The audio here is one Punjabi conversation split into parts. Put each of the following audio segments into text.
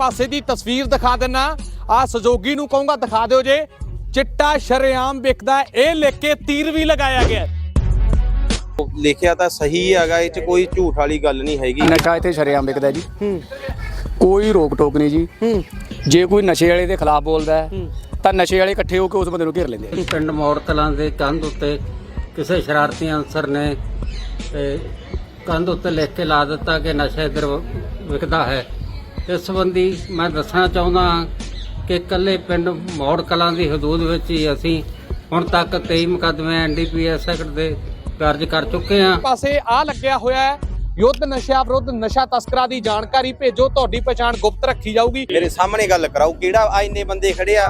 ਪਾਸੇ ਦੀ ਤਸਵੀਰ ਦਿਖਾ ਦਿੰਨਾ। ਆ ਸਹਿਯੋਗੀ ਨੂੰ ਕਹੂੰਗਾ ਦਿਖਾ ਦਿਓ ਜੇ। ਚਿੱਟਾ ਸ਼ਰੇਆਮ ਵਿਕਦਾ। ਇਹ ਲਿਖ ਕੇ ਤੀਰ ਵੀ ਲਗਾਇਆ ਗਿਆ। ਲਿਖਿਆ ਤਾਂ ਸਹੀ ਹੈਗਾ ਇਹ ਚ ਕੋਈ ਝੂਠ ਵਾਲੀ ਗੱਲ ਨਹੀਂ ਹੈਗੀ। ਨਸ਼ਾ ਇੱਥੇ ਸ਼ਰੇਆਮ ਵਿਕਦਾ ਜੀ। ਕੋਈ ਰੋਕ ਟੋਕ ਨਹੀਂ ਜੀ। ਜੇ ਕੋਈ ਨਸ਼ੇ ਵਾਲੇ ਦੇ ਖਿਲਾਫ ਬੋਲਦਾ ਹੈ, ਤਾਂ ਨਸ਼ੇ ਵਾਲੇ ਇਕੱਠੇ ਹੋ ਕੇ ਉਸ ਬੰਦੇ ਨੂੰ ਘੇਰ ਲੈਂਦੇ ਆ ਪਿੰਡ ਮੋੜ ਕਲਾਂ ਦੇ ਕੰਧ ਉੱਤੇ ਕਿਸੇ ਸ਼ਰਾਰਤੀ ਅਨਸਰ ਨੇ ਕੰਧ ਉੱਤੇ ਲਿਖ ਕੇ ਲਾ ਦਿੱਤਾ ਕਿ ਨਸ਼ਾ ਇੱਧਰ ਵਿਕਦਾ ਹੈ। ਇਸ ਸੰਬੰਧੀ ਮੈਂ ਦੱਸਣਾ ਚਾਹੁੰਦਾ ਹਾਂ ਕਿ ਇਕੱਲੇ ਪਿੰਡ ਮੋੜ ਕਲਾਂ ਦੀ ਹਦੂਦ ਵਿੱਚ ਹੀ ਅਸੀਂ ਹੁਣ ਤੱਕ 23 ਮੁਕੱਦਮੇ ਐਨਡੀਪੀਐਸ ਐਕਟ ਦੇ ਦਰਜ ਕਰ ਚੁੱਕੇ ਹਾਂ। ਪਾਸੇ ਆ ਲੱਗਿਆ ਹੋਇਆ ਹੈ ਯੁੱਧ ਨਸ਼ਾ ਵਿਰੁੱਧ ਨਸ਼ਾ ਤਸਕਰਾਂ ਦੀ ਜਾਣਕਾਰੀ ਭੇਜੋ ਤੁਹਾਡੀ ਪਛਾਣ ਗੁਪਤ ਰੱਖੀ ਜਾਊਗੀ। ਮੇਰੇ ਸਾਹਮਣੇ ਗੱਲ ਕਰਾਓ ਕਿਹੜਾ ਆ ਇੰਨੇ ਬੰਦੇ ਖੜੇ ਆ?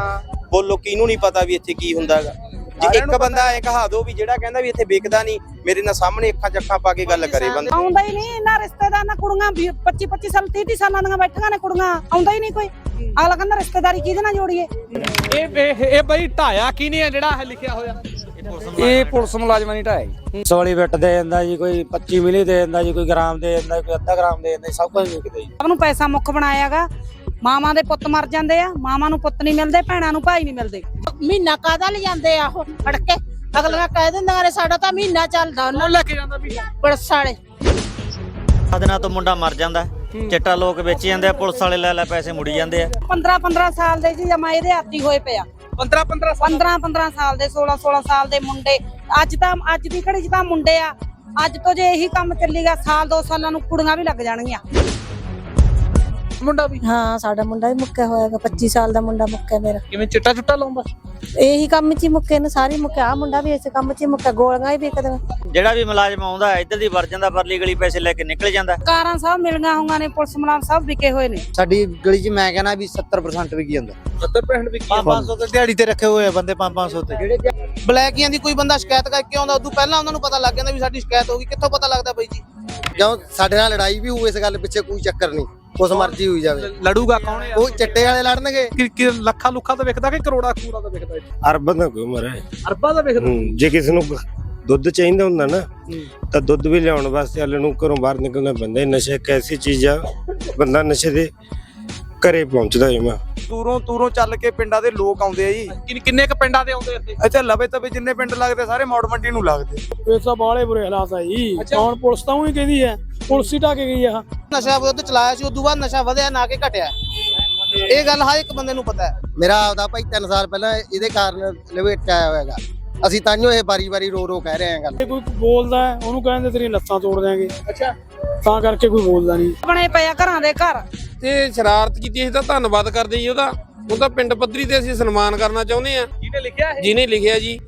ਬੋਲੋ ਕਿਹਨੂੰ ਨਹੀਂ ਪਤਾ ਵੀ ਇੱਥੇ ਕੀ ਹੁੰਦਾ ਹੈਗਾ? ਜੇ ਇੱਕ ਬੰਦਾ ਐ ਕਹਾ ਦੋ ਵੀ ਜਿਹੜਾ ਕਹਿੰਦਾ ਵੀ ਇੱਥੇ ਵਿਕਦਾ ਨਹੀਂ ਮੇਰੇ ਨਾਲ ਸਾਹਮਣੇ ਅੱਖਾਂ ਚੱਖਾਂ ਪਾ ਕੇ ਗੱਲ ਕਰੇ ਬੰਦਾ। ਆਉਂਦਾ ਹੀ ਨਹੀਂ ਨਾ ਰਿਸ਼ਤੇਦਾਰ ਨਾ ਕੁੜੀਆਂ 25 25 ਸਾਲ 30 ਸਾਲਾਂ ਦੀਆਂ ਬੈਠੀਆਂ ਨੇ ਕੁੜੀਆਂ ਆਉਂਦਾ ਹੀ ਨਹੀਂ ਕੋਈ। ਅਗਲਾ ਕਹਿੰਦਾ ਰਿਸ਼ਤੇਦਾਰੀ ਕਿਹਦੇ ਨਾਲ ਜੋੜੀਏ? ਇਹ ਇਹ ਇਹ ਬਈ ਢਾਇਆ ਕੀ ਨਹੀਂ ਹੈ ਜਿਹੜਾ ਇਹ ਲਿਖਿਆ ਹੋਇਆ? ਇਹ ਪੁਲਿਸ ਮੁਲਾਜ਼ਮਾਂ ਦੀ ਜੀ। ਸੋਲੀ ਬਿੱਟ ਦੇ ਦਿੰਦਾ ਜੀ ਕੋਈ 25 ਮਿਲੀ ਦੇ ਦਿੰਦਾ ਜੀ ਕੋਈ ਗ੍ਰਾਮ ਦੇ ਦਿੰਦਾ ਕੋਈ ਅੱਧਾ ਗ੍ਰਾਮ ਦੇ ਦਿੰਦਾ ਜੀ, ਸਭ ਕੁਝ ਵਿਕਦਾ ਜੀ। ਸਭ ਨੂੰ ਪੈਸਾ ਮੁੱਖ ਬਣਾਇਆਗਾ। ਮਾਵਾਂ ਦੇ ਪੁੱਤ ਮਰ ਜਾਂਦੇ ਆ ਮਾਵਾਂ ਨੂੰ ਪੁੱਤ ਨਹੀਂ ਮਿਲਦੇ ਭੈਣਾਂ ਨੂੰ ਭਾਈ ਨਹੀਂ ਮਿਲਦੇ। ਮਹੀਨਾ ਕਾਦਾ ਲਿਜਾਂਦੇ ਆ ਉਹ ਫੜ ਕੇ ਅਗਲੀਆਂ ਕਹਿ ਦਿੰਦੀਆਂ ਨੇ ਸਾਡਾ ਤਾਂ ਮਹੀਨਾ ਚੱਲਦਾ ਉਹਨਾਂ ਲੈ ਕੇ ਜਾਂਦਾ ਵੀ ਪੁਲਿਸ ਵਾਲੇ। ਦਿਨਾਂ ਤੋਂ ਮੁੰਡਾ ਮਰ ਜਾਂਦਾ। ਚਿੱਟਾ ਲੋਕ ਵੇਚੀ ਜਾਂਦੇ ਆ ਪੁਲਿਸ ਵਾਲੇ ਲੈ ਲੈ ਪੈਸੇ ਮੁੜੀ ਜਾਂਦੇ ਆ। 15 15 ਸਾਲ ਦੇ ਜੀ ਜਮਾ ਇਹਦੇ ਆਦੀ ਹੋਏ ਪਿਆ 15 15 15 15 ਸਾਲ ਦੇ 16 16 ਸਾਲ ਦੇ ਮੁੰਡੇ। ਅੱਜ ਤਾਂ ਅੱਜ ਦੀ ਘੜੀ 'ਚ ਤਾਂ ਮੁੰਡੇ ਆ। ਅੱਜ ਤੋਂ ਜੇ ਇਹੀ ਕੰਮ ਚੱਲੀਗਾ ਸਾਲ ਦੋ ਸਾਲਾਂ ਨੂੰ ਕੁੜੀਆਂ ਵੀ ਲੱਗ ਜਾਣਗੀਆਂ। ਮੁੰਡਾ ਵੀ? ਹਾਂ ਸਾਡਾ ਮੁੰਡਾ ਵੀ ਮੁੱਕਿਆ ਹੋਇਆਗਾ 25 ਸਾਲ ਦਾ ਮੁੰਡਾ ਮੁੱਕਿਆ ਮੇਰਾ। ਕਿਵੇਂ ਚਿੱਟਾ ਚੁੱਟਾ ਲਾਉਂਦਾ? ਇਹੀ ਕੰਮ 'ਚ ਹੀ ਮੁੱਕੇ ਨੇ ਸਾਰੇ ਮੁੱਕਿਆ ਆ ਮੁੰਡਾ ਵੀ ਇਸੇ ਕੰਮ 'ਚ ਹੀ ਮੁੱਕਿਆ ਗੋਲੀਆਂ ਹੀ ਵਿਕਦੀਆਂ ਜਿਹੜਾ ਵੀ ਮੁਲਾਜ਼ਮ ਆਉਂਦਾ ਇੱਧਰ ਦੀ ਵਰ ਜਾਂਦਾ ਪਰਲੀ ਗਲੀ ਪੈਸੇ ਲੈ ਕੇ ਨਿਕਲ ਜਾਂਦਾ। ਕਾਰਾਂ ਸਭ ਮਿਲੀਆਂ ਹੋਈਆਂ ਨੇ ਪੁਲਿਸ ਮੁਲਾਜ਼ਮ ਸਭ ਵਿਕੇ ਹੋਏ ਨੇ। ਸਾਡੀ ਗਲੀ 'ਚ ਮੈਂ ਕਹਿੰਦਾ ਵੀ 70% ਵਿਕੀ ਜਾਂਦਾ। 70% ਵੀ 500 ਤੇ ਦਿਹਾੜੀ ਤੇ ਰੱਖੇ ਹੋਏ ਆ ਬੰਦੇ 5-500 ਤੇ। ਬਲੈਕੀਆਂ ਦੀ ਕੋਈ ਬੰਦਾ ਸ਼ਿਕਾਇਤ ਕਰਕੇ ਆਉਂਦਾ ਉਦੋਂ ਪਹਿਲਾਂ ਉਹਨਾਂ ਨੂੰ ਪਤਾ ਲੱਗ ਜਾਂਦਾ ਵੀ ਸਾਡੀ ਸ਼ਿਕਾਇਤ ਹੋ ਗਈ ਕਿੱਥੋਂ ਪਤਾ ਲੱਗਦਾ ਬਾਈ ਜੀ? ਕਿਉਂ? ਸਾਡੇ ਨਾਲ ਲੜਾਈ ਵੀ ਹੋਊ ਇਸ ਗੱਲ ਪਿੱਛੇ ਕੋਈ ਚੱਕਰ ਨਹੀਂ। ਉਸ ਮਰਜ਼ੀ ਹੋਈ ਜਾਵੇ। ਲੜੂਗਾ ਕੌਣ ਉਹ ਚਿੱਟੇ ਵਾਲੇ ਲੜਨਗੇ। ਕਿ ਕਿ ਲੱਖਾਂ ਲੁੱਖਾਂ ਦਾ ਵਿਕਦਾ ਕਿ ਕਰੋੜਾ ਕਰੋੜਾ ਦਾ ਵਿਕਦਾ ਇਹ? ਅਰਬਾਂ ਦਾ ਕੋਈ ਉਮਰ ਹੈ? ਅਰਬਾਂ ਦਾ ਵਿਕਦਾ ਹੂੰ, ਜੇ ਕਿਸੇ ਨੂੰ ਦੁੱਧ ਚਾਹੀਦਾ ਹੁੰਦਾ ਨਾ ਤਾਂ ਦੁੱਧ ਵੀ ਲਿਆਉਣ ਵਾਸਤੇ ਵਾਲੇ ਨੂੰ ਘਰੋਂ ਬਾਹਰ ਨਿਕਲਣਾ ਪੈਂਦਾ। ਹੈ। ਨਸ਼ਾ ਇੱਕ ਐਸੀ ਚੀਜ਼ ਆ ਬੰਦਾ ਨਸ਼ੇ ਦੇ ਘਰੇ ਪਹੁੰਚਦਾ ਹੈ ਮੈਂ। ਦੂਰੋਂ ਦੂਰੋਂ ਚੱਲ ਕੇ ਪਿੰਡਾਂ ਦੇ ਲੋਕ ਆਉਂਦੇ ਆ ਜੀ। ਕਿੰਨ- ਕਿੰਨੇ ਕ ਪਿੰਡਾਂ ਦੇ ਆਉਂਦੇ ਇੱਥੇ? ਅੱਛਾ ਲਵੇ ਤਵੇ ਜਿੰਨੇ ਪਿੰਡ ਲੱਗਦੇ ਸਾਰੇ ਮੌੜ ਮੰਡੀ ਨੂੰ ਲੱਗਦੇ। ਪੈਸਾ ਬਾਲੇ ਬੁਰੇ ਹਾਲਾਤ ਆ ਜੀ। ਕੌਣ ਪੁਲਿਸ ਤਾਂ ਉਹੀ ਕਹਿੰਦੀ ਹੈ ਪੁਲਿਸ ਹੀ ਢਾ ਕੇ ਗਈ ਆ। ਨਸ਼ਾ ਵਿਰੁੱਧ ਚਲਾਇਆ ਸੀ ਉਦੋਂ ਬਾਅਦ ਨਸ਼ਾ ਵਧਿਆ ਨਾ ਕਿ ਘਟਿਆ। ਇਹ ਗੱਲ ਹਰ ਇੱਕ ਬੰਦੇ ਨੂੰ ਪਤਾ ਹੈ। ਮੇਰਾ ਆਪਦਾ ਭਾਈ 3 ਸਾਲ ਪਹਿਲਾਂ ਇਹਦੇ ਕਾਰਨ ਲਵੇਟ ਆਇਆ ਹੋਇਆਗਾ ਅਸੀਂ ਤਾਂਿਓ ਇਹ ਬਾਰੀ-ਬਾਰੀ ਰੋ ਰੋ ਕਹਿ ਰਹੇ ਹਾਂ ਗੱਲ ਜੇ ਕੋਈ ਬੋਲਦਾ ਹੈ, ਉਹਨੂੰ ਕਹਿੰਦੇ ਤੇਰੀਆਂ ਲੱਤਾਂ ਤੋੜ ਦਿਆਂਗੇ। ਅੱਛਾ। ਤਾਂ ਕਰਕੇ ਕੋਈ ਬੋਲਦਾ ਨਹੀਂ। ਬਣੇ ਪਏ ਆ ਘਰਾਂ ਦੇ ਘਰ। ਤੇ ਸ਼ਰਾਰਤ ਕੀਤੀ ਅਸੀਂ ਤਾਂ ਧੰਨਵਾਦ ਕਰਦੇ ਜੀ ਉਹਦਾ। ਉਹਦਾ ਪਿੰਡ ਪੱਧਰੀ ਤੇ ਅਸੀਂ ਸਨਮਾਨ ਕਰਨਾ ਚਾਹੁੰਦੇ ਆ ਜਿਹਨੇ ਲਿਖਿਆ ਇਹ? ਜਿਹਨੇ ਲਿਖਿਆ ਜੀ।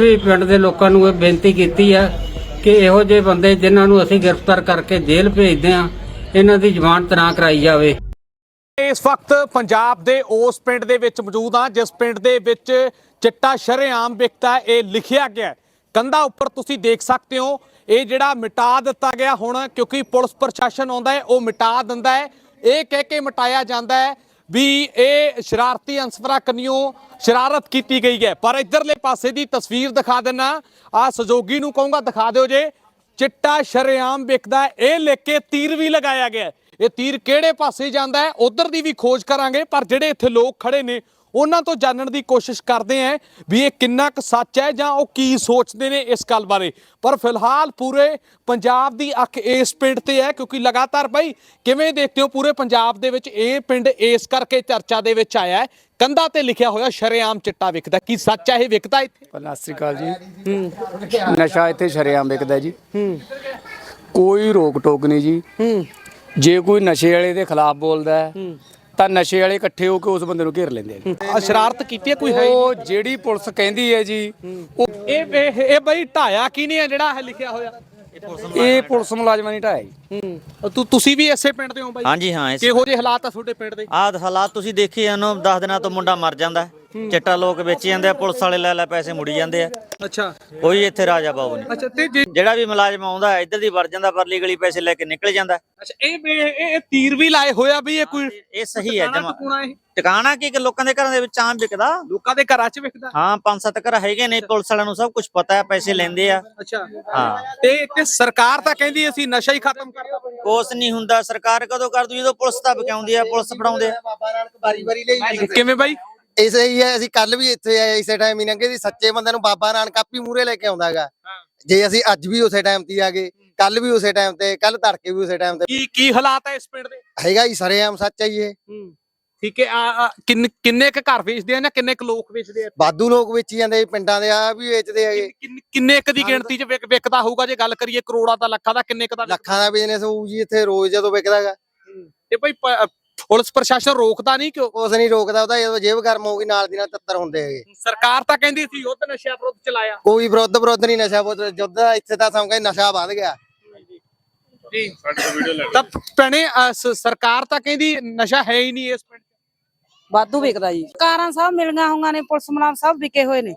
ਵੀ ਪਿੰਡ ਦੇ ਲੋਕਾਂ ਨੂੰ ਇਹ ਬੇਨਤੀ ਕੀਤੀ ਹੈ ਕਿ ਇਹੋ ਜਿਹੇ ਬੰਦੇ ਜਿਨ੍ਹਾਂ ਨੂੰ ਅਸੀਂ ਗ੍ਰਿਫਤਾਰ ਕਰਕੇ ਜੇਲ੍ਹ ਭੇਜਦੇ ਹਾਂ ਇਹਨਾਂ ਦੀ ਜ਼ਮਾਨਤ ਨਾ ਕਰਾਈ ਜਾਵੇ। ਇਸ ਵਕਤ ਪੰਜਾਬ ਦੇ ਉਸ ਪਿੰਡ ਦੇ ਵਿੱਚ ਮੌਜੂਦ ਹਾਂ ਜਿਸ ਪਿੰਡ ਦੇ ਵਿੱਚ ਚਿੱਟਾ ਸ਼ਰੇਆਮ ਵਿਕਦਾ ਹੈ, ਇਹ ਲਿਖਿਆ ਗਿਆ। ਕੰਧਾਂ ਉੱਪਰ ਤੁਸੀਂ ਦੇਖ ਸਕਦੇ ਹੋ ਇਹ ਜਿਹੜਾ ਮਿਟਾ ਦਿੱਤਾ ਗਿਆ ਹੁਣ, ਕਿਉਂਕਿ ਪੁਲਿਸ ਪ੍ਰਸ਼ਾਸਨ ਆਉਂਦਾ ਹੈ, ਉਹ ਮਿਟਾ ਦਿੰਦਾ ਹੈ। ਇਹ ਕਹਿ ਕੇ ਮਿਟਾਇਆ ਜਾਂਦਾ ਹੈ ਵੀ ਇਹ ਸ਼ਰਾਰਤੀ ਅਨਸਰਾਂ ਕੰਨਿਓ ਸ਼ਰਾਰਤ ਕੀਤੀ ਗਈ ਹੈ। ਪਰ ਇਧਰਲੇ ਪਾਸੇ ਦੀ ਤਸਵੀਰ ਦਿਖਾ ਦਿੰਨਾ। ਆ ਸਹਿਯੋਗੀ ਨੂੰ ਕਹੂੰਗਾ, ਦਿਖਾ ਦਿਓ ਜੇ। ਚਿੱਟਾ ਸ਼ਰੇਆਮ ਵਿਕਦਾ ਇਹ ਲਿਖ ਕੇ ਤੀਰ ਵੀ ਲਗਾਇਆ ਗਿਆ ਇਹ ਤੀਰ ਕਿਹੜੇ ਪਾਸੇ ਜਾਂਦਾ ਹੈ? ਉਧਰ ਦੀ ਵੀ ਖੋਜ ਕਰਾਂਗੇ। ਪਰ ਜਿਹੜੇ ਇੱਥੇ ਲੋਕ ਖੜੇ ਨੇ ਉਹਨਾਂ ਤੋਂ ਜਾਣਨ ਦੀ ਕੋਸ਼ਿਸ਼ ਕਰਦੇ ਆਂ ਵੀ ਇਹ ਕਿੰਨਾ ਕੁ ਸੱਚ ਹੈ ਜਾਂ ਉਹ ਕੀ ਸੋਚਦੇ ਨੇ ਇਸ ਗੱਲ ਬਾਰੇ। ਪਰ ਫਿਲਹਾਲ ਪੂਰੇ ਪੰਜਾਬ ਦੀ ਅੱਖ ਇਸ ਪਿੰਡ ਤੇ ਹੈ ਕਿਉਂਕਿ ਲਗਾਤਾਰ ਬਾਈ ਕਿਵੇਂ ਦੇਖਦੇ ਹੋ ਪੂਰੇ ਪੰਜਾਬ ਦੇ ਵਿੱਚ ਇਹ ਪਿੰਡ ਇਸ ਕਰਕੇ ਚਰਚਾ ਦੇ ਵਿੱਚ ਆਇਆ ਹੈ। ਕੰਧਾਂ ਤੇ ਲਿਖਿਆ ਹੋਇਆ ਸ਼ਰੇਆਮ ਚਿੱਟਾ ਵਿਕਦਾ। ਕੀ ਸੱਚ ਹੈ ਇਹ ਵਿਕਦਾ ਇੱਥੇ? ਪਹਿਲਾਂ ਸਤਿ ਸ਼੍ਰੀ ਅਕਾਲ ਜੀ। ਨਸ਼ਾ ਇੱਥੇ ਸ਼ਰੇਆਮ ਵਿਕਦਾ ਜੀ। ਕੋਈ ਰੋਕ ਟੋਕ ਨਹੀਂ ਜੀ। ਜੇ ਕੋਈ ਨਸ਼ੇ ਵਾਲੇ ਦੇ ਖਿਲਾਫ ਬੋਲਦਾ ਹੈ, ਤਾਂ ਨਸ਼ੇ ਵਾਲੇ ਇਕੱਠੇ ਹੋ ਕੇ ਉਸ ਬੰਦੇ ਨੂੰ ਘੇਰ ਲੈਂਦੇ ਆ ਆ ਸ਼ਰਾਰਤ ਕੀਤੀ ਹੈ ਕੋਈ ਹੈ ਹੀ ਉਹ ਜਿਹੜੀ ਪੁਲਿਸ ਕਹਿੰਦੀ ਹੈ ਜੀ ਉਹ। ਇਹ ਇਹ ਇਹ ਬਈ ਢਾਇਆ ਕੀ ਨਹੀਂ ਹੈ ਜਿਹੜਾ ਇਹ ਲਿਖਿਆ ਹੋਇਆ? ਇਹ ਪੁਲਿਸ ਮੁਲਾਜ਼ਮਾਂ ਦੀ ਢਾਈ ਜੀ। ਤੂੰ ਤੁਸੀਂ ਵੀ ਇਸੇ ਪਿੰਡ ਦੇ ਹੋ ਬਾਈ? ਹਾਂਜੀ ਹਾਂ ਇਸ ਕਿਹੋ ਜਿਹੇ ਹਾਲਾਤ ਆ ਤੁਹਾਡੇ ਪਿੰਡ ਦੇ? ਆਹ ਹਾਲਾਤ ਤੁਸੀਂ ਦੇਖੀ ਜਾਨੋ 10 ਦਿਨਾਂ ਤੋਂ ਮੁੰਡਾ ਮਰ ਜਾਂਦਾ। ਹੈ। ਚਿੱਟਾ ਲੋਕ ਵੇਚੀ ਜਾਂਦੇ ਆ ਪੁਲਿਸ ਵਾਲੇ ਲੈ ਲੈ ਪੈਸੇ ਮੁੜੀ ਜਾਂਦੇ ਆ। ਅੱਛਾ। ਕੋਈ ਇੱਥੇ ਰਾਜਾ ਬਾਬੂ ਨਹੀਂ। ਅੱਛਾ ਤੇ ਜੇ ਜਿਹੜਾ ਵੀ ਮੁਲਾਜ਼ਮ ਆਉਂਦਾ ਹੈ, ਇੱਧਰ ਦੀ ਵੜ ਜਾਂਦਾ ਪਰਲੀ ਗਲੀ ਪੈਸੇ ਲੈ ਕੇ ਨਿਕਲ ਜਾਂਦਾ। ਅੱਛਾ ਇਹ ਇਹ- ਇਹ ਇਹ ਤੀਰ ਵੀ ਲਾਏ ਹੋਇਆ ਵੀ ਇਹ ਕੋਈ ਇਹ ਸਹੀ ਹੈ ਜਮਾ। ਟਿਕਾਣਾ ਇਹ? ਟਿਕਾਣਾ ਕੀ ਕਿ ਲੋਕਾਂ ਦੇ ਘਰਾਂ ਦੇ ਵਿੱਚ ਆਮ ਵਿਕਦਾ? ਲੋਕਾਂ ਦੇ ਘਰਾਂ 'ਚ ਵਿਕਦਾ? ਹਾਂ ਪੰਜ ਸੱਤ ਘਰ ਹੈਗੇ ਨੇ ਪੁਲਿਸ ਵਾਲਿਆਂ ਨੂੰ ਸਭ ਕੁਝ ਪਤਾ ਹੈ ਪੈਸੇ ਲੈਂਦੇ ਆ। ਅੱਛਾ। ਹਾਂ। ਤੇ ਤੇ ਸਰਕਾਰ ਤਾਂ ਕਹਿੰਦੀ ਅਸੀਂ ਨਸ਼ਾ ਹੀ ਖਤਮ ਕਰਨਾ ਕੋਸ ਨਹੀਂ ਹੁੰਦਾ ਸਰਕਾਰ ਕਦੋਂ ਕਰ ਦੂ ਜਦੋਂ ਪੁਲਿਸ ਤਾਂ ਬਕਾਉਂਦੀ ਆ ਪੁਲਿਸ ਫੜਾਉਂਦੇ ਆ। ਬਾਬਾ ਨਾਨਕ ਬਾਰੀ ਬਾਰੀ ਲਈ। ਕਿਵੇਂ ਬਾਈ? ਇਸੇ ਹੀ ਹੈ ਅਸੀਂ ਕੱਲ ਵੀ ਇੱਥੇ ਆਏ ਇਸੇ ਟਾਈਮ ਹੀ ਲੰਘੇ ਸੀ। ਸੱਚੇ ਬੰਦੇ ਨੂੰ ਬਾਬਾ ਨਾਨਕ ਆਪੀ ਮੂਰੇ ਲੈ ਕੇ ਆਉਂਦਾਗਾ ਜੇ ਅਸੀਂ ਅੱਜ ਵੀ ਉਸੇ ਟਾਈਮ ਤੇ ਆ ਗਏ ਕੱਲ ਵੀ ਉਸੇ ਟਾਈਮ ਤੇ ਕੱਲ ਤੜਕੇ ਵੀ ਉਸੇ ਟਾਈਮ ਤੇ। ਕੀ ਕੀ ਹਾਲਾਤ ਹੈ ਇਸ ਪਿੰਡ ਦੇ? ਹੈਗਾ ਹੀ ਸਰੇਆਮ ਸੱਚ ਹੈ ਜੀ ਇਹ। ਠੀਕ ਹੈ ਆ- ਕਿੰਨ- ਕਿੰਨੇ ਕ ਘਰ ਵੇਚਦੇ ਆ ਜਾਂ ਕਿੰਨੇ ਕ ਲੋਕ ਵੇਚਦੇ ਆ? ਬਾਦੂ ਲੋਕ ਵੇਚੀ ਜਾਂਦੇ ਪਿੰਡਾਂ ਦੇ ਆ ਵੀ ਵੇਚਦੇ ਹੈਗੇ ਕਿੰਨ- ਕ ਦੀ ਗਿਣਤੀ 'ਚ ਵਿਕ- ਵਿਕਦਾ ਹੋਊਗਾ? ਜੇ ਗੱਲ ਕਰੀਏ ਕਰੋੜਾਂ ਦਾ ਲੱਖਾਂ ਦਾ ਕਿੰਨੇ ਕ ਦਾ? ਲੱਖਾਂ ਦਾ ਬਿਜ਼ਨਸ ਹੋਊ ਜੀ ਇੱਥੇ ਰੋਜ਼ ਜਦੋਂ ਵਿਕਦਾਗਾ ਤੇ ਭਾਈ ਪੁਲਿਸ ਪ੍ਰਸ਼ਾਸਨ ਰੋਕਦਾ ਨਹੀਂ ਕਿਉਂ? ਕੁਛ ਨਹੀਂ ਰੋਕਦਾ ਉਹਦਾ ਜਦੋਂ ਜੇਬ ਗਰਮ ਹੋਊਗੀ ਨਾਲ ਦੀ ਨਾਲ ਤੱਤਰ ਹੁੰਦੇ ਹੈਗੇ। ਸਰਕਾਰ ਤਾਂ ਕਹਿੰਦੀ ਸੀ ਯੁੱਧ ਨਸ਼ਿਆਂ ਵਿਰੁੱਧ ਚਲਾਇਆ। ਕੋਈ ਵਿਰੋਧ ਵਿਰੋਧ ਨਹੀਂ ਨਸ਼ਾ ਵਿਰੋਧ ਜੁੱਧ ਇੱਥੇ ਤਾਂ ਸਮਝ ਨਸ਼ਾ ਵੱਧ ਗਿਆ। ਜੀ। ਤਾਂ ਭੈਣੇ ਸ- ਸਰਕਾਰ ਤਾਂ ਕਹਿੰਦੀ ਨਸ਼ਾ ਹੈ ਹੀ ਨਹੀਂ ਇਸ ਪਿੰਡ 'ਚ। ਵਾਧੂ ਵਿਕਦਾ ਜੀ। ਕਾਰਾਂ ਸਭ ਮਿਲੀਆਂ ਹੋਈਆਂ ਨੇ ਪੁਲਿਸ ਮੁਲਾਜ਼ਮ ਸਭ ਵਿਕੇ ਹੋਏ ਨੇ।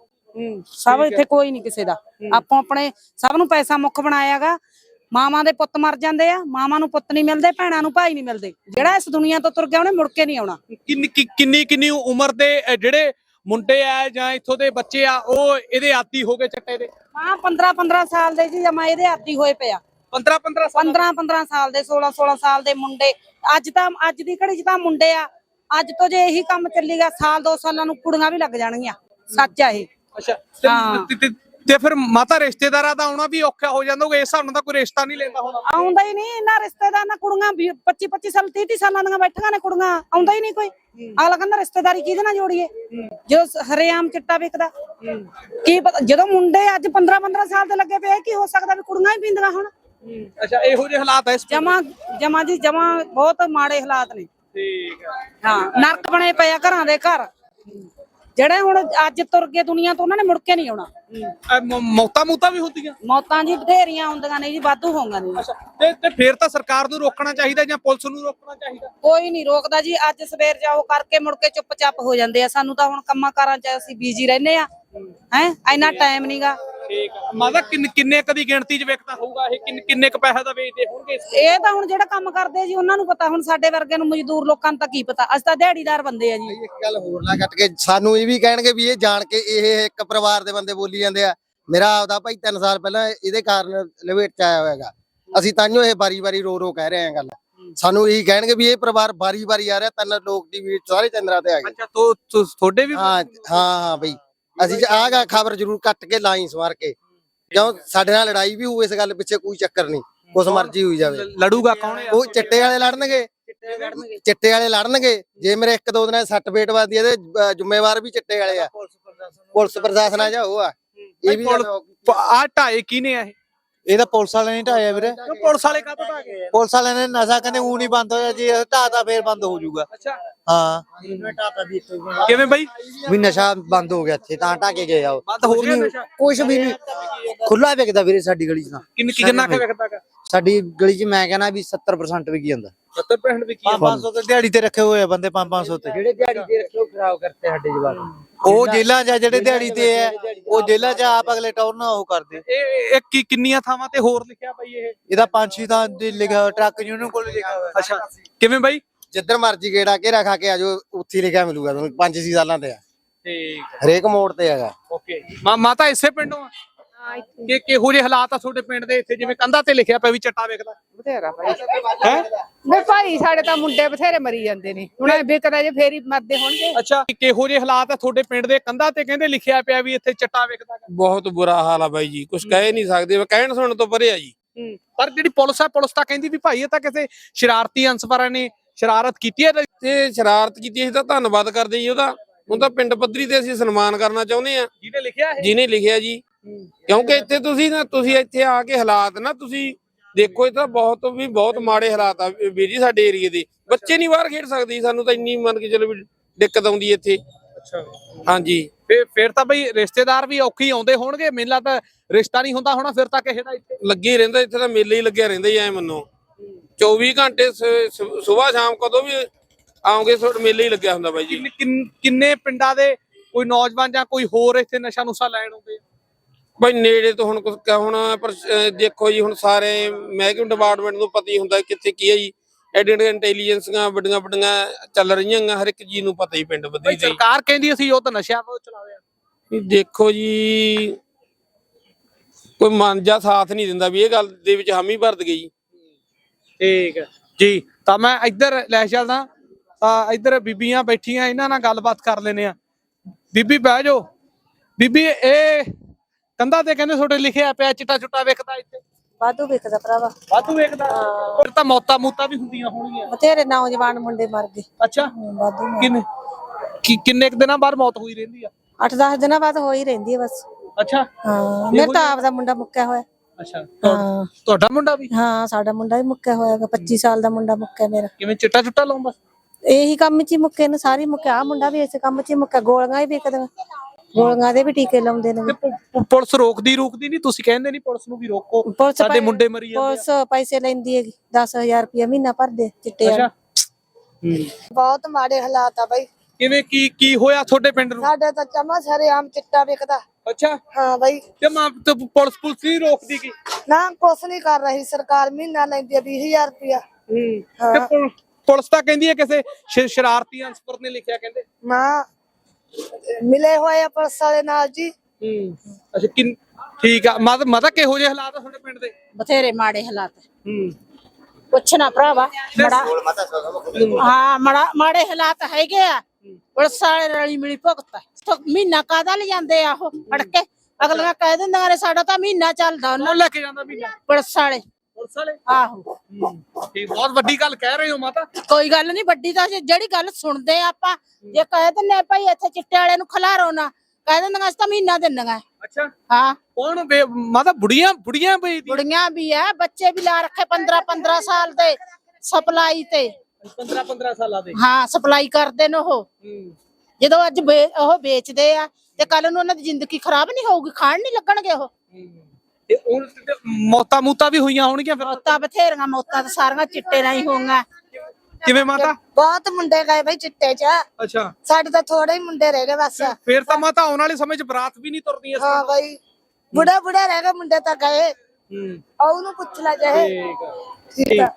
ਸਭ ਇੱਥੇ ਕੋਈ ਨਹੀਂ ਕਿਸੇ ਦਾ। ਆਪੋ ਆਪਣੇ ਸਭ ਨੂੰ ਪੈਸਾ ਮੁੱਖ ਬਣਾਇਆਗਾ। ਮਾਵਾਂ ਦੇ ਪੁੱਤ ਮਰ ਜਾਂਦੇ ਆ ਮਾਵਾਂ ਨੂੰ ਪੁੱਤ ਨਹੀਂ ਮਿਲਦੇ ਭੈਣਾਂ ਨੂੰ ਭਾਈ ਨਹੀਂ ਮਿਲਦੇ। ਜਿਹੜਾ ਇਸ ਦੁਨੀਆ ਤੋਂ ਤੁਰ ਗਿਆ ਉਹਨੇ ਮੁੜ ਕੇ ਨਹੀਂ ਆਉਣਾ। ਕਿੰਨੀ ਕਿੰਨੀ ਕਿੰਨੀ ਉਮਰ ਦੇ ਅ, ਜਿਹੜੇ ਮੁੰਡੇ ਆ ਜਾਂ ਇੱਥੋਂ ਦੇ ਬੱਚੇ ਆ ਉਹ ਇਹਦੇ ਆਦੀ ਹੋ ਗਏ ਚੱਟੇ ਦੇ? ਹਾਂ 15 15 ਸਾਲ ਦੇ ਜੀ ਜਮਾ ਇਹਦੇ ਆਦੀ ਹੋਏ ਪਿਆ 15 15 ਸਾਲ? 15 15 ਸਾਲ ਦੇ 16 16 ਸਾਲ ਦੇ ਮੁੰਡੇ। ਅੱਜ ਤਾਂ ਅੱਜ ਦੀ ਘੜੀ 'ਚ ਤਾਂ ਮੁੰਡੇ ਆ। ਅੱਜ ਤੋਂ ਜੇ ਇਹੀ ਕੰਮ ਚੱਲੀਗਾ ਸਾਲ ਦੋ ਸਾਲਾਂ ਨੂੰ ਕੁੜੀਆਂ ਵੀ ਲੱਗ ਜਾਣਗੀਆਂ। ਸੱਚ ਆ ਇਹ। ਅੱਛਾ ਹਾਂ। ਤੇ- ਤੇ- ਤੇ ਫਿਰ ਮਾਤਾ ਰਿਸ਼ਤੇਦਾਰਾਂ ਦਾ ਆਉਣਾ ਵੀ ਔਖਾ ਹੋ ਜਾਂਦਾ ਹੋਊਗਾ ਇਸ ਹਿਸਾਬ ਨਾਲ ਤਾਂ ਕੋਈ ਰਿਸ਼ਤਾ ਨਹੀਂ ਲੈਂਦਾ ਹੋਣਾ। ਆਉਂਦਾ ਹੀ ਨਹੀਂ ਇਹਨਾਂ ਰਿਸ਼ਤੇਦਾਰ ਨਾ ਕੁੜੀਆਂ 25 25 ਸਾਲ 30 30 ਸਾਲਾਂ ਦੀਆਂ ਬੈਠੀਆਂ ਨੇ ਕੁੜੀਆਂ ਆਉਂਦਾ ਹੀ ਨਹੀਂ ਕੋਈ। ਅਗਲਾ ਕਹਿੰਦਾ ਰਿਸ਼ਤੇਦਾਰੀ ਕਿਹਦੇ ਨਾਲ ਜੋੜੀਏ? ਜੋ ਹਰੇਆਮ ਚਿੱਟਾ ਵਿਕਦਾ। ਕੀ ਪਤਾ ਜਦੋਂ ਮੁੰਡੇ ਅੱਜ 15 15 ਸਾਲ ਦੇ ਲੱਗੇ ਪਏ ਕੀ ਹੋ ਸਕਦਾ ਵੀ ਕੁੜੀਆਂ ਹੀ ਪੀਂਦੀਆਂ ਹੁਣ? ਅੱਛਾ ਇਹੋ ਜਿਹੇ ਹਾਲਾਤ ਆ ਇਸ ਪਿੰਡ ਜਮਾ ਜਮਾ ਜੀ ਜਮਾ ਬਹੁਤ ਮਾੜੇ ਹਾਲਾਤ ਨੇ। ਠੀਕ ਹਾਂ ਨਰਕ ਬਣੇ ਪਏ ਆ ਘਰਾਂ ਦੇ ਘਰ। ਜਿਹੜੇ ਹੁਣ ਅੱਜ ਤੁਰ ਗਏ ਦੁਨੀਆ ਤੋਂ ਉਹਨਾਂ ਨੇ ਮੁੜ ਕੇ ਨਹੀਂ ਆਉਣਾ। ਮੌਤਾਂ ਮੂਤਾਂ ਵੀ ਹੁੰਦੀਆਂ? ਮੌਤਾਂ ਜੀ ਬਥੇਰੀਆਂ ਹੁੰਦੀਆਂ ਨੇ ਜੀ ਵਾਧੂ ਹੋਣਗੀਆਂ ਨੇ ਅੱਛਾ ਤੇ ਤੇ ਫਿਰ ਤਾਂ ਸਰਕਾਰ ਨੂੰ ਰੋਕਣਾ ਚਾਹੀਦਾ ਜਾਂ ਪੁਲਿਸ ਨੂੰ ਰੋਕਣਾ ਚਾਹੀਦਾ? ਕੋਈ ਨਹੀਂ ਰੋਕਦਾ ਜੀ ਅੱਜ ਸਵੇਰ ਜਾਓ ਕਰਕੇ ਮੁੜ ਕੇ ਚੁੱਪਚਾਪ ਹੋ ਜਾਂਦੇ ਆ। ਸਾਨੂੰ ਤਾਂ ਹੁਣ ਕੰਮਾਂ ਕਾਰਾਂ 'ਚ ਅਸੀਂ ਬੀਜੀ ਰਹਿੰਦੇ ਆ। ਹੈ ਇੰਨਾ ਟਾਈਮ ਨਹੀਂਗਾ ਠੀਕ ਆ। ਮਾਤਾ ਕਿੰਨ ਕਿੰਨੇ ਕ ਦੀ ਗਿਣਤੀ 'ਚ ਵਿਕਦਾ ਹੋਊਗਾ ਇਹ? ਕਿੰਨ- ਕਿੰਨੇ ਕ ਪੈਸੇ ਦਾ ਵੇਚਦੇ ਹੋਣਗੇ ਇਸ- ਇਹ ਤਾਂ ਹੁਣ ਜਿਹੜਾ ਕੰਮ ਕਰਦੇ ਜੀ ਉਹਨਾਂ ਨੂੰ ਪਤਾ ਹੁਣ ਸਾਡੇ ਵਰਗੇ ਨੂੰ ਮਜ਼ਦੂਰ ਲੋਕਾਂ ਨੂੰ ਤਾਂ ਕੀ ਪਤਾ? ਅਸੀਂ ਤਾਂ ਦਿਹਾੜੀਦਾਰ ਬੰਦੇ ਆ ਜੀ। ਇੱਕ ਗੱਲ ਹੋਰ ਨਾ ਕੱਟ ਕੇ ਸਾਨੂੰ ਇਹ ਵੀ ਕਹਿਣਗੇ ਵੀ ਇਹ ਜਾਣ ਕੇ ਇਹ ਇੱਕ ਪਰਿਵਾਰ ਦੇ ਬੰਦੇ ਬੋਲੀ ਜਾਂਦੇ ਆ। ਮੇਰਾ ਆਪਦਾ ਭਾਈ 3 ਸਾਲ ਪਹਿਲਾਂ ਇਹਦੇ ਕਾਰਨ ਲਵੇਟ ਚ ਆਇਆ ਹੋਇਆਗਾ। ਅਸੀਂ ਤਾਂਹੀਓ ਇਹ ਬਾਰੀ-ਬਾਰੀ ਰੋ ਰੋ ਕਹਿ ਰਹੇ ਹਾਂ ਗੱਲ। ਸਾਨੂੰ ਇਹੀ ਕਹਿਣਗੇ ਵੀ ਇਹ ਪਰਿਵਾਰ ਬਾਰੀ-ਬਾਰੀ ਆ ਰਿਹਾ ਤਿੰਨ ਲੋਕ ਟੀਵੀ ਸਾਰੇ ਚੰਦਰਾ ਤੇ ਆ ਗਏ। ਅੱਛਾ ਤੋ ਤੋ- ਤੁਹਾਡੇ ਵੀ ਹਾਂ ਹਾਂ ਹਾਂ ਬਈ। ਅਸੀਂ ਆਗਾ ਖਬਰ ਜ਼ਰੂਰ ਕੱਟ ਕੇ ਲਾਈ ਸਵਾਰ ਕੇ। ਕਿਉਂ? ਸਾਡੇ ਨਾਲ ਲੜਾਈ ਵੀ ਹੋਊ ਇਸ ਗੱਲ ਪਿੱਛੇ ਕੋਈ ਚੱਕਰ ਨਹੀਂ। ਕੁਛ ਮਰਜ਼ੀ ਹੋਈ ਜਾਵੇ। ਲੜੂਗਾ ਕੌਣ ਉਹ ਚਿੱਟੇ ਵਾਲੇ ਲੜਨਗੇ। ਚਿੱਟੇ ਵਾਲੇ ਲੜਨਗੇ। ਜੇ ਮੇਰੇ ਇੱਕ ਦੋ ਦਿਨਾਂ ਸੱਟ ਫੇਟ ਵੱਜਦੀ ਤੇ ਅਹ, ਜ਼ਿੰਮੇਵਾਰ ਵੀ ਚਿੱਟੇ ਵਾਲੇ ਆ। ਪੁਲਿਸ ਪ੍ਰਸ਼ਾਸਨ ਆ ਜਾ ਉਹ ਆ? ਇਹ ਵੀ ਆ ਢਾਏ ਕੀ ਨੇ ਇਹ? ਇਹ ਤਾਂ ਪੁਲਿਸ ਵਾਲਿਆਂ ਨੇ ਢਾਇਆ ਵੀਰੇ। ਪੁਲਿਸ ਵਾਲੇ ਕਾਹਤੋਂ ਢਾ ਗਏ ਪੁਲਿਸ ਵਾਲਿਆਂ ਨੇ ਨਸ਼ਾ ਕਹਿੰਦੇ ਊ ਨਹੀਂ ਬੰਦ ਹੋਇਆ ਜੀ ਢਾਤਾ ਫੇਰ ਬੰਦ ਹੋ ਜਾਊਗਾ। ਅੱਛਾ। ਹਾਂ। ਕਿਵੇਂ ਬਾਈ? ਵੀ ਨਸ਼ਾ ਬੰਦ ਹੋ ਗਿਆ ਇੱਥੇ ਤਾਂ ਢਾ ਕੇ ਗਏ ਆ ਉਹ। ਬੰਦ ਹੋ ਗਿਆ ਨਸ਼ਾ? ਕੁਝ ਵੀ ਨਹੀਂ। ਖੁੱਲਾ ਵਿਕਦਾ ਵੀਰੇ ਸਾਡੀ ਗਲੀ 'ਚ ਤਾਂ। ਕਿੰਨ ਕਿੰਨਾ ਕ ਵਿਕਦਾਗਾ ਸਾਡੀ ਗਲੀ 'ਚ ਮੈਂ ਕਹਿੰਦਾ ਵੀ 70% ਵਿਕੀ ਜਾਂਦਾ। 70% ਵਿਕੀ 500 ਤੇ ਦਿਹਾੜੀ ਤੇ ਰੱਖੇ ਹੋਏ ਆ ਬੰਦੇ 500 ਤੇ। ਜਿਹੜੇ ਦਿਹਾੜੀ ਤੇ ਰੱਖੇ ਖਰਾਬ ਕਰਤੇ ਸਾਡੇ ਜਵਾਕ। ਉਹ ਜੇਲਾਂ 'ਚ ਆ ਜਿਹੜੇ ਦਿਹਾੜੀ ਤੇ ਆ ਉਹ ਜੇਲਾਂ 'ਚ ਆਪ ਅਗਲੇ ਟੌਰ ਨਾਲ ਉਹ ਕਰਦੇ ਇਹ ਇਹ ਕੀ ਕਿੰਨੀਆਂ ਥਾਵਾਂ ਤੇ ਹੋਰ ਲਿਖਿਆ ਬਾਈ ਇਹ? ਇਹਦਾ ਪੰਜ ਛੇ ਤਾਂ ਦੇ ਲਿਖਿਆ ਹੋਇਆ, ਟਰੱਕ ਯੂਨੀਅਨ ਕੋਲ ਲਿਖਿਆ ਹੋਇਆ। ਅੱਛਾ। ਕਿਵੇਂ ਬਾਈ? ਜਿੱਧਰ ਮਰਜ਼ੀ ਗੇੜਾ ਘੇਰਾ ਖਾ ਕੇ ਆਜੋ ਉੱਥੇ ਲਿਖਿਆ ਮਿਲੂਗਾ ਤੁਹਾਨੂੰ 5-6 ਸਾਲਾਂ ਤੇ ਆ। ਠੀਕ ਹਰੇਕ ਮੋੜ ਤੇ ਹੈਗਾ। ਓਕੇ। ਮਾਤਾ ਇਸੇ ਪਿੰਡੋਂ ਆ? ਕਿ ਕਿਹੋ ਜਿਹੇ ਹਾਲਾਤ ਆ ਤੁਹਾਡੇ ਪਿੰਡ ਦੇ ਇੱਥੇ? ਜਿਵੇਂ ਕੰਧਾਂ ਤੇ ਲਿਖਿਆ ਪਿਆ ਵੀ ਚੱਟਾ ਵੇਖਦਾ ਬਥੇਰਾ ਭਾਈ। ਹੈ? ਵੇ ਭਾਈ ਸਾਡੇ ਤਾਂ ਮੁੰਡੇ ਬਥੇਰੇ ਮਰੀ ਜਾਂਦੇ ਨੇ। ਹੁਣ ਇਹ ਵਿਕਦਾ ਜੇ ਫੇਰ ਹੀ ਮਰਦੇ ਹੋਣਗੇ। ਅੱਛਾ ਕਿਹੋ ਜਿਹੇ ਹਾਲਾਤ ਆ ਤੁਹਾਡੇ ਪਿੰਡ ਦੇ? ਕੰਧਾਂ ਤੇ ਕਹਿੰਦੇ ਲਿਖਿਆ ਪਿਆ ਵੀ ਇੱਥੇ ਚੱਟਾ ਵੇਖਦਾ ਬਹੁਤ ਬੁਰਾ ਹਾਲ ਆ ਬਾਈ ਜੀ ਕੁਝ ਕਹਿ ਨਹੀਂ ਸਕਦੇ ਕਹਿਣ ਸੁਣਨ ਤੋਂ ਪਰੇ ਆ ਜੀ। ਪਰ ਜਿਹੜੀ ਪੁਲਿਸ ਆ ਪੁਲਿਸ ਤਾਂ ਕਹਿੰਦੀ ਵੀ ਭਾਈ ਇਹ ਤਾਂ ਕਿਸੇ ਸ਼ਰਾਰਤੀ ਅਨਸਰਾਂ ਨੇ ਸ਼ਰਾਰਤ ਕੀਤੀ ਹੈ ਤੇ? ਸ਼ਰਾਰਤ ਕੀਤੀ ਅਸੀਂ ਤਾਂ ਧੰਨਵਾਦ ਕਰਦੇ ਜੀ ਉਹਦਾ। ਹੁਣ ਤਾਂ ਪਿੰਡ ਪੱਧਰੀ ਤੇ ਅਸੀਂ ਸਨਮਾਨ ਕਰਨਾ ਚਾਹੁੰਦੇ ਆ ਜਿਹਨੇ ਲਿਖਿਆ ਇਹ? ਜਿਹਨੇ ਲਿਖਿਆ ਜੀ। ਕਿਉਂਕਿ ਇੱਥੇ ਤੁਸੀਂ ਨਾ ਤੁਸੀਂ ਇੱਥੇ ਆ ਕੇ ਹਾਲਾਤ ਨਾ ਤੁਸੀਂ ਦੇਖੋ ਇਹ ਤਾਂ ਬਹੁਤ ਵੀ ਬਹੁਤ ਮਾੜੇ ਹਾਲਾਤ ਆ ਵੀਰ ਜੀ ਸਾਡੇ ਏਰੀਏ ਦੇ। ਬੱਚੇ ਨਹੀਂ ਬਾਹਰ ਖੇਡ ਸਕਦੇ ਸਾਨੂੰ ਤਾਂ ਇੰਨੀ ਮੰਨ ਕੇ ਚਲੋ ਵੀ ਦਿੱਕਤ ਆਉਂਦੀ ਹੈ ਇੱਥੇ। ਅੱਛਾ। ਹਾਂਜੀ। ਫੇਰ ਫੇਰ ਤਾਂ ਬਈ ਰਿਸ਼ਤੇਦਾਰ ਵੀ ਔਖੇ ਹੀ ਆਉਂਦੇ ਹੋਣਗੇ। ਮੈਨੂੰ ਲੱਗਦਾ ਰਿਸ਼ਤਾ ਨਹੀਂ ਹੁੰਦਾ ਹੋਣਾ ਫਿਰ ਤਾਂ ਕਿਸੇ ਦਾ ਇੱਥੇ ਲੱਗੇ ਹੀ ਰਹਿੰਦਾ ਇੱਥੇ ਤਾਂ ਮੇਲੇ ਹੀ ਲੱਗਿਆ ਰਹਿੰਦਾ ਹੀ ਐ ਮੰਨੋ। 24 ਘੰਟੇ ਸਵੇਰ ਸ਼ਾਮ ਕਦੋਂ ਵੀ ਆਉਂਗੇ ਤੁਹਾਡੇ ਮੇਲੇ ਹੀ ਲੱਗਿਆ ਹੁੰਦਾ ਬਾਈ ਜੀ। ਕਿੰਨ- ਪਿੰਡਾਂ ਦੇ ਕੋਈ ਨੌਜਵਾਨ ਜਾਂ ਕੋਈ ਹੋਰ ਇੱਥੇ ਨਸ਼ਾ ਨੁਸ਼ਾ ਲੈਣ ਆਉਂਦੇ ਆ? ਬਈ ਨੇੜੇ ਤੋਂ ਹੁਣ ਕੁਛ ਕ- ਹੁਣ ਪਰ ਅਹ, ਦੇਖੋ ਜੀ ਹੁਣ ਸਾਰੇ ਮਹਿਕਮੇ ਡਿਪਾਰਟਮੈਂਟ ਨੂੰ ਪਤਾ ਹੀ ਹੁੰਦਾ ਕਿੱਥੇ ਕੀ ਹੈ ਜੀ। ਐਡੀਆਂ ਇੰਟੈਲੀਜੈਂਸੀਆਂ ਵੱਡੀਆਂ ਵੱਡੀਆਂ ਚੱਲ ਰਹੀਆਂ ਗਾ, ਹਰ ਇੱਕ ਚੀਜ਼ ਨੂੰ ਪਤਾ ਹੀ ਪਿੰਡ ਬਈ ਬੱਦੀ ਦੇ ਸਰਕਾਰ ਕਹਿੰਦੀ ਅਸੀਂ ਯੁੱਧ ਨਸ਼ਿਆਂ ਤੋਂ ਚਲਾਵੇ ਵੀ ਦੇਖੋ ਜੀ ਕੋਈ ਮਨ ਜਾਂ ਸਾਥ ਨਹੀਂ ਦਿੰਦਾ ਵੀ ਇਹ ਗੱਲ ਦੇ ਵਿੱਚ ਹਾਮੀ ਭਰਦ ਗਈ। ਠੀਕ ਹੈ। ਜੀ ਤਾਂ ਮੈਂ ਇੱਧਰ ਲੈ ਚੱਲਦਾ। ਤਾਂ ਇੱਧਰ ਬੀਬੀਆਂ ਬੈਠੀਆਂ ਇਹਨਾਂ ਨਾਲ ਗੱਲਬਾਤ ਕਰ ਲੈਨੇ ਆ ਬੀਬੀ ਬਹਿ ਜਾਓ। ਬੀਬੀ ਇਹ ਕੰਧਾਂ ਤੇ ਕਹਿੰਦੇ ਤੁਹਾਡੇ ਲਿਖਿਆ ਪਿਆ ਚਿੱਟਾ ਚੁੱਟਾ ਵੇਖਦਾ ਇੱਥੇ। ਵਾਧੂ ਵਿਕਦਾ ਭਰਾਵਾ। ਵਾਧੂ ਵੇਖਦਾ? ਫਿਰ ਤਾਂ ਮੌਤਾਂ ਮੂਤਾਂ ਵੀ ਹੁੰਦੀਆਂ ਹੋਣਗੀਆਂ। ਬਥੇਰੇ ਨੌਜਵਾਨ ਮੁੰਡੇ ਮਰ ਗਏ। ਅੱਛਾ। ਵਾਧੂ ਕਿੰਨੇ? ਕੀ ਕਿੰਨੇ ਦਿਨਾਂ ਬਾਅਦ ਮੌਤ ਹੋਈ ਰਹਿੰਦੀ ਆ? 8-10 ਦਿਨਾਂ ਬਾਅਦ ਹੋ ਹੀ ਰਹਿੰਦੀ ਹੈ ਬਸ। ਅੱਛਾ। ਹਾਂ ਮੇਰੇ ਤਾਂ ਆਪ ਦਾ ਮੁੰਡਾ ਮੁੱਕਿਆ ਹੋਇਆ। ਅੱਛਾ। ਹਾਂ। ਤੁਹਾਡਾ ਮੁੰਡਾ ਵੀ? ਹਾਂ ਸਾਡਾ ਮੁੰਡਾ ਵੀ ਮੁੱਕਿਆ ਹੋਇਆਗਾ 25 ਸਾਲ ਦਾ ਮੁੰਡਾ ਮੁੱਕਿਆ ਮੇਰਾ। ਕਿਵੇਂ ਚਿੱਟਾ ਚੁੱਟਾ ਲਾਉਂਦਾ ਇਹੀ ਕੰਮ 'ਚ ਹੀ ਮੁੱਕੇ ਨੇ ਸਾਰੇ ਮੁੱਕਿਆ ਆ ਮੁੰਡਾ ਵੀ ਇਸੇ ਕੰਮ 'ਚ ਹੀ ਮੁੱਕਿਆ ਗੋਲੀਆਂ ਹੀ ਵਿਕਦੀਆਂ ਗੋਲੀਆਂ ਦੇ ਵੀ ਟੀਕੇ ਲਾਉਂਦੇ ਨੇ। ਤੇ ਪੁ- ਪੁ- ਪੁਲਿਸ ਰੋਕਦੀ ਰੁਕਦੀ ਨਹੀਂ ਤੁਸੀਂ ਕਹਿੰਦੇ ਨਹੀਂ ਪੁਲਿਸ ਨੂੰ ਵੀ ਰੋਕੋ। ਪੁਲਿਸ ਸਾਡੇ ਪੈ- ਮੁੰਡੇ ਮਰੀ ਜਾਂਦੇ ਪੁਲਿਸ ਪੈਸੇ ਲੈਂਦੀ ਹੈਗੀ 10000 ਰੁਪਇਆ ਮਹੀਨਾ ਭਰਦੇ ਚਿੱਟੇ। ਅੱਛਾ। ਵਾਲੇ। ਬਹੁਤ ਮਾੜੇ ਹਾਲਾਤ ਆ ਬਾਈ। ਕਿਵੇਂ ਕੀ ਕੀ ਹੋਇਆ ਤੁਹਾਡੇ ਪਿੰਡ ਨੂੰ? ਸਾਡੇ ਤਾਂ ਚਮਾ ਸਾਰੇ ਆਮ ਚਿੱਟਾ ਵਿਕਦਾ। ਅੱਛਾ? ਹਾਂ ਬਾਈ। ਤੇ ਮਾਂ ਤੇ ਪੁਲਿਸ ਪੁਲਿਸ ਨਹੀਂ ਰੋਕਦੀ ਕੀ? ਨਾ ਕੁਛ ਨਹੀਂ ਕਰ ਰਹੀ ਸਰਕਾਰ ਮਹੀਨਾ ਲੈਂਦੀ ਹੈ 20000 ਰੁਪਇਆ। ਤੇ ਪੁਲ- ਪੁਲਿਸ ਤਾਂ ਕਹਿੰਦੀ ਹੈ ਕਿਸੇ ਸ਼- ਸ਼ਰਾਰਤੀ ਅਨਸਰ ਨੇ ਲਿਖਿਆ ਕਹਿੰਦੇ। ਮਾਂ ਮਿਲੇ ਹੋਏ ਆ ਪੁਲਿਸ ਵਾਲੇ ਨਾਲ ਜੀ। ਹੂੰ। ਅੱਛਾ ਕਿੰਨ ਠੀਕ ਆ ਮਤ ਮਤਾ ਕਿਹੋ ਜਿਹੇ ਹਾਲਾਤ ਆ ਤੁਹਾਡੇ ਪਿੰਡ ਦੇ? ਬਥੇਰੇ ਮਾੜੇ ਹਾਲਾਤ। ਹੂੰ। ਕੁਛ ਨਾ ਭਰਾਵਾ ਮੜਾ ਹਾਂ ਮੜਾ ਮਾੜੇ ਹਾਲਾਤ ਹੈਗੇ ਆ। ਪੁਲਿਸ ਵਾਲੇ ਰਲੀ ਮਿਲੀ ਭੁਗਤ ਹੈ। ਮਹੀਨਾ ਕਾਦਾ ਲੈ ਜਾਂਦੇ ਆ ਉਹ ਫੜ ਕੇ ਅਗਲੀਆਂ ਕਹਿ ਦਿੰਦੀਆਂ ਨੇ ਸਾਡਾ ਤਾਂ ਮਹੀਨਾ ਚੱਲਦਾ ਉਹਨਾਂ ਕੌਣ ਲੈ ਕੇ ਜਾਂਦਾ ਵੀ ਪੁਲਿਸ ਵਾਲੇ ਪੁਲਿਸ ਵਾਲੇ ਆਹੋ ਇਹ ਬਹੁਤ ਵੱਡੀ ਗੱਲ ਕਹਿ ਰਹੇ ਹੋ ਮਾਤਾ। ਕੋਈ ਗੱਲ ਨਹੀਂ ਵੱਡੀ ਤਾਂ ਜਿਹੜੀ ਗੱਲ ਸੁਣਦੇ ਆ ਆਪਾਂ ਜੇ ਕਹਿ ਦਿੰਨੇ ਆ ਭਾਈ ਇੱਥੇ ਚਿੱਟੇ ਵਾਲੇ ਨੂੰ ਖਿਲਾਰੋ ਨਾ ਕਹਿ ਦਿੰਦੀਆਂ ਅਸੀਂ ਤਾਂ ਮਹੀਨਾ ਦਿੰਦੀਆਂ। ਅੱਛਾ। ਹਾਂ। ਕੌਣ ਮਾਤਾ ਬੁੜੀਆਂ ਬੁੜੀਆਂ ਬਈ ਬੁੜੀਆਂ ਵੀ ਆ ਬੱਚੇ ਵੀ ਲਾ ਰੱਖੇ 15 15 ਸਾਲ ਦੇ ਸਪਲਾਈ ਤੇ। 15 15 ਸਾਲਾਂ ਦੇ। ਹਾਂ ਸਪਲਾਈ ਕਰਦੇ ਨੇ ਉਹ। ਜਦੋਂ ਅੱਜ ਵੇ- ਉਹ ਵੇਚਦੇ ਆ ਤੇ ਕੱਲ ਨੂੰ ਉਹਨਾਂ ਦੀ ਜ਼ਿੰਦਗੀ ਖਰਾਬ ਨਹੀਂ ਹੋਊਗੀ ਖਾਣ ਨਹੀਂ ਲੱਗਣਗੇ ਉਹ। ਤੇ ਉਹ ਤੇ ਮੌਤਾਂ ਮੂਤਾਂ ਵੀ ਹੋਈਆਂ ਹੋਣਗੀਆਂ ਫਿਰ? ਮੌਤਾਂ ਬਥੇਰੀਆਂ ਮੌਤਾਂ ਤਾਂ ਸਾਰੀਆਂ ਚਿੱਟੇ ਨਾਲ ਹੀ ਕਿਵੇਂ ਮਾਤਾ? ਬਹੁਤ ਮੁੰਡੇ ਗਏ ਬਈ ਚਿੱਟੇ 'ਚ। ਅੱਛਾ। ਸਾਡੇ ਤਾਂ ਥੋੜੇ ਹੀ ਮੁੰਡੇ ਰਹਿ ਗਏ ਬਸ। ਫਿਰ ਤਾਂ ਮਾਤਾ ਆਉਣ ਵਾਲੇ ਸਮੇਂ 'ਚ ਬਰਾਤ ਵੀ ਨਹੀਂ ਤੁਰਦੀ ਇਸ ਹਾਂ ਬਈ ਬੁੜਾ ਬੁੜਾ ਰਹਿ ਗਏ ਮੁੰਡੇ ਤਾਂ ਗਏ। ਹੂੰ। ਆ ਉਹਨੂੰ ਪੁੱਛ ਲੈ ਠੀਕ ਆ। ਠੀਕ। ਆ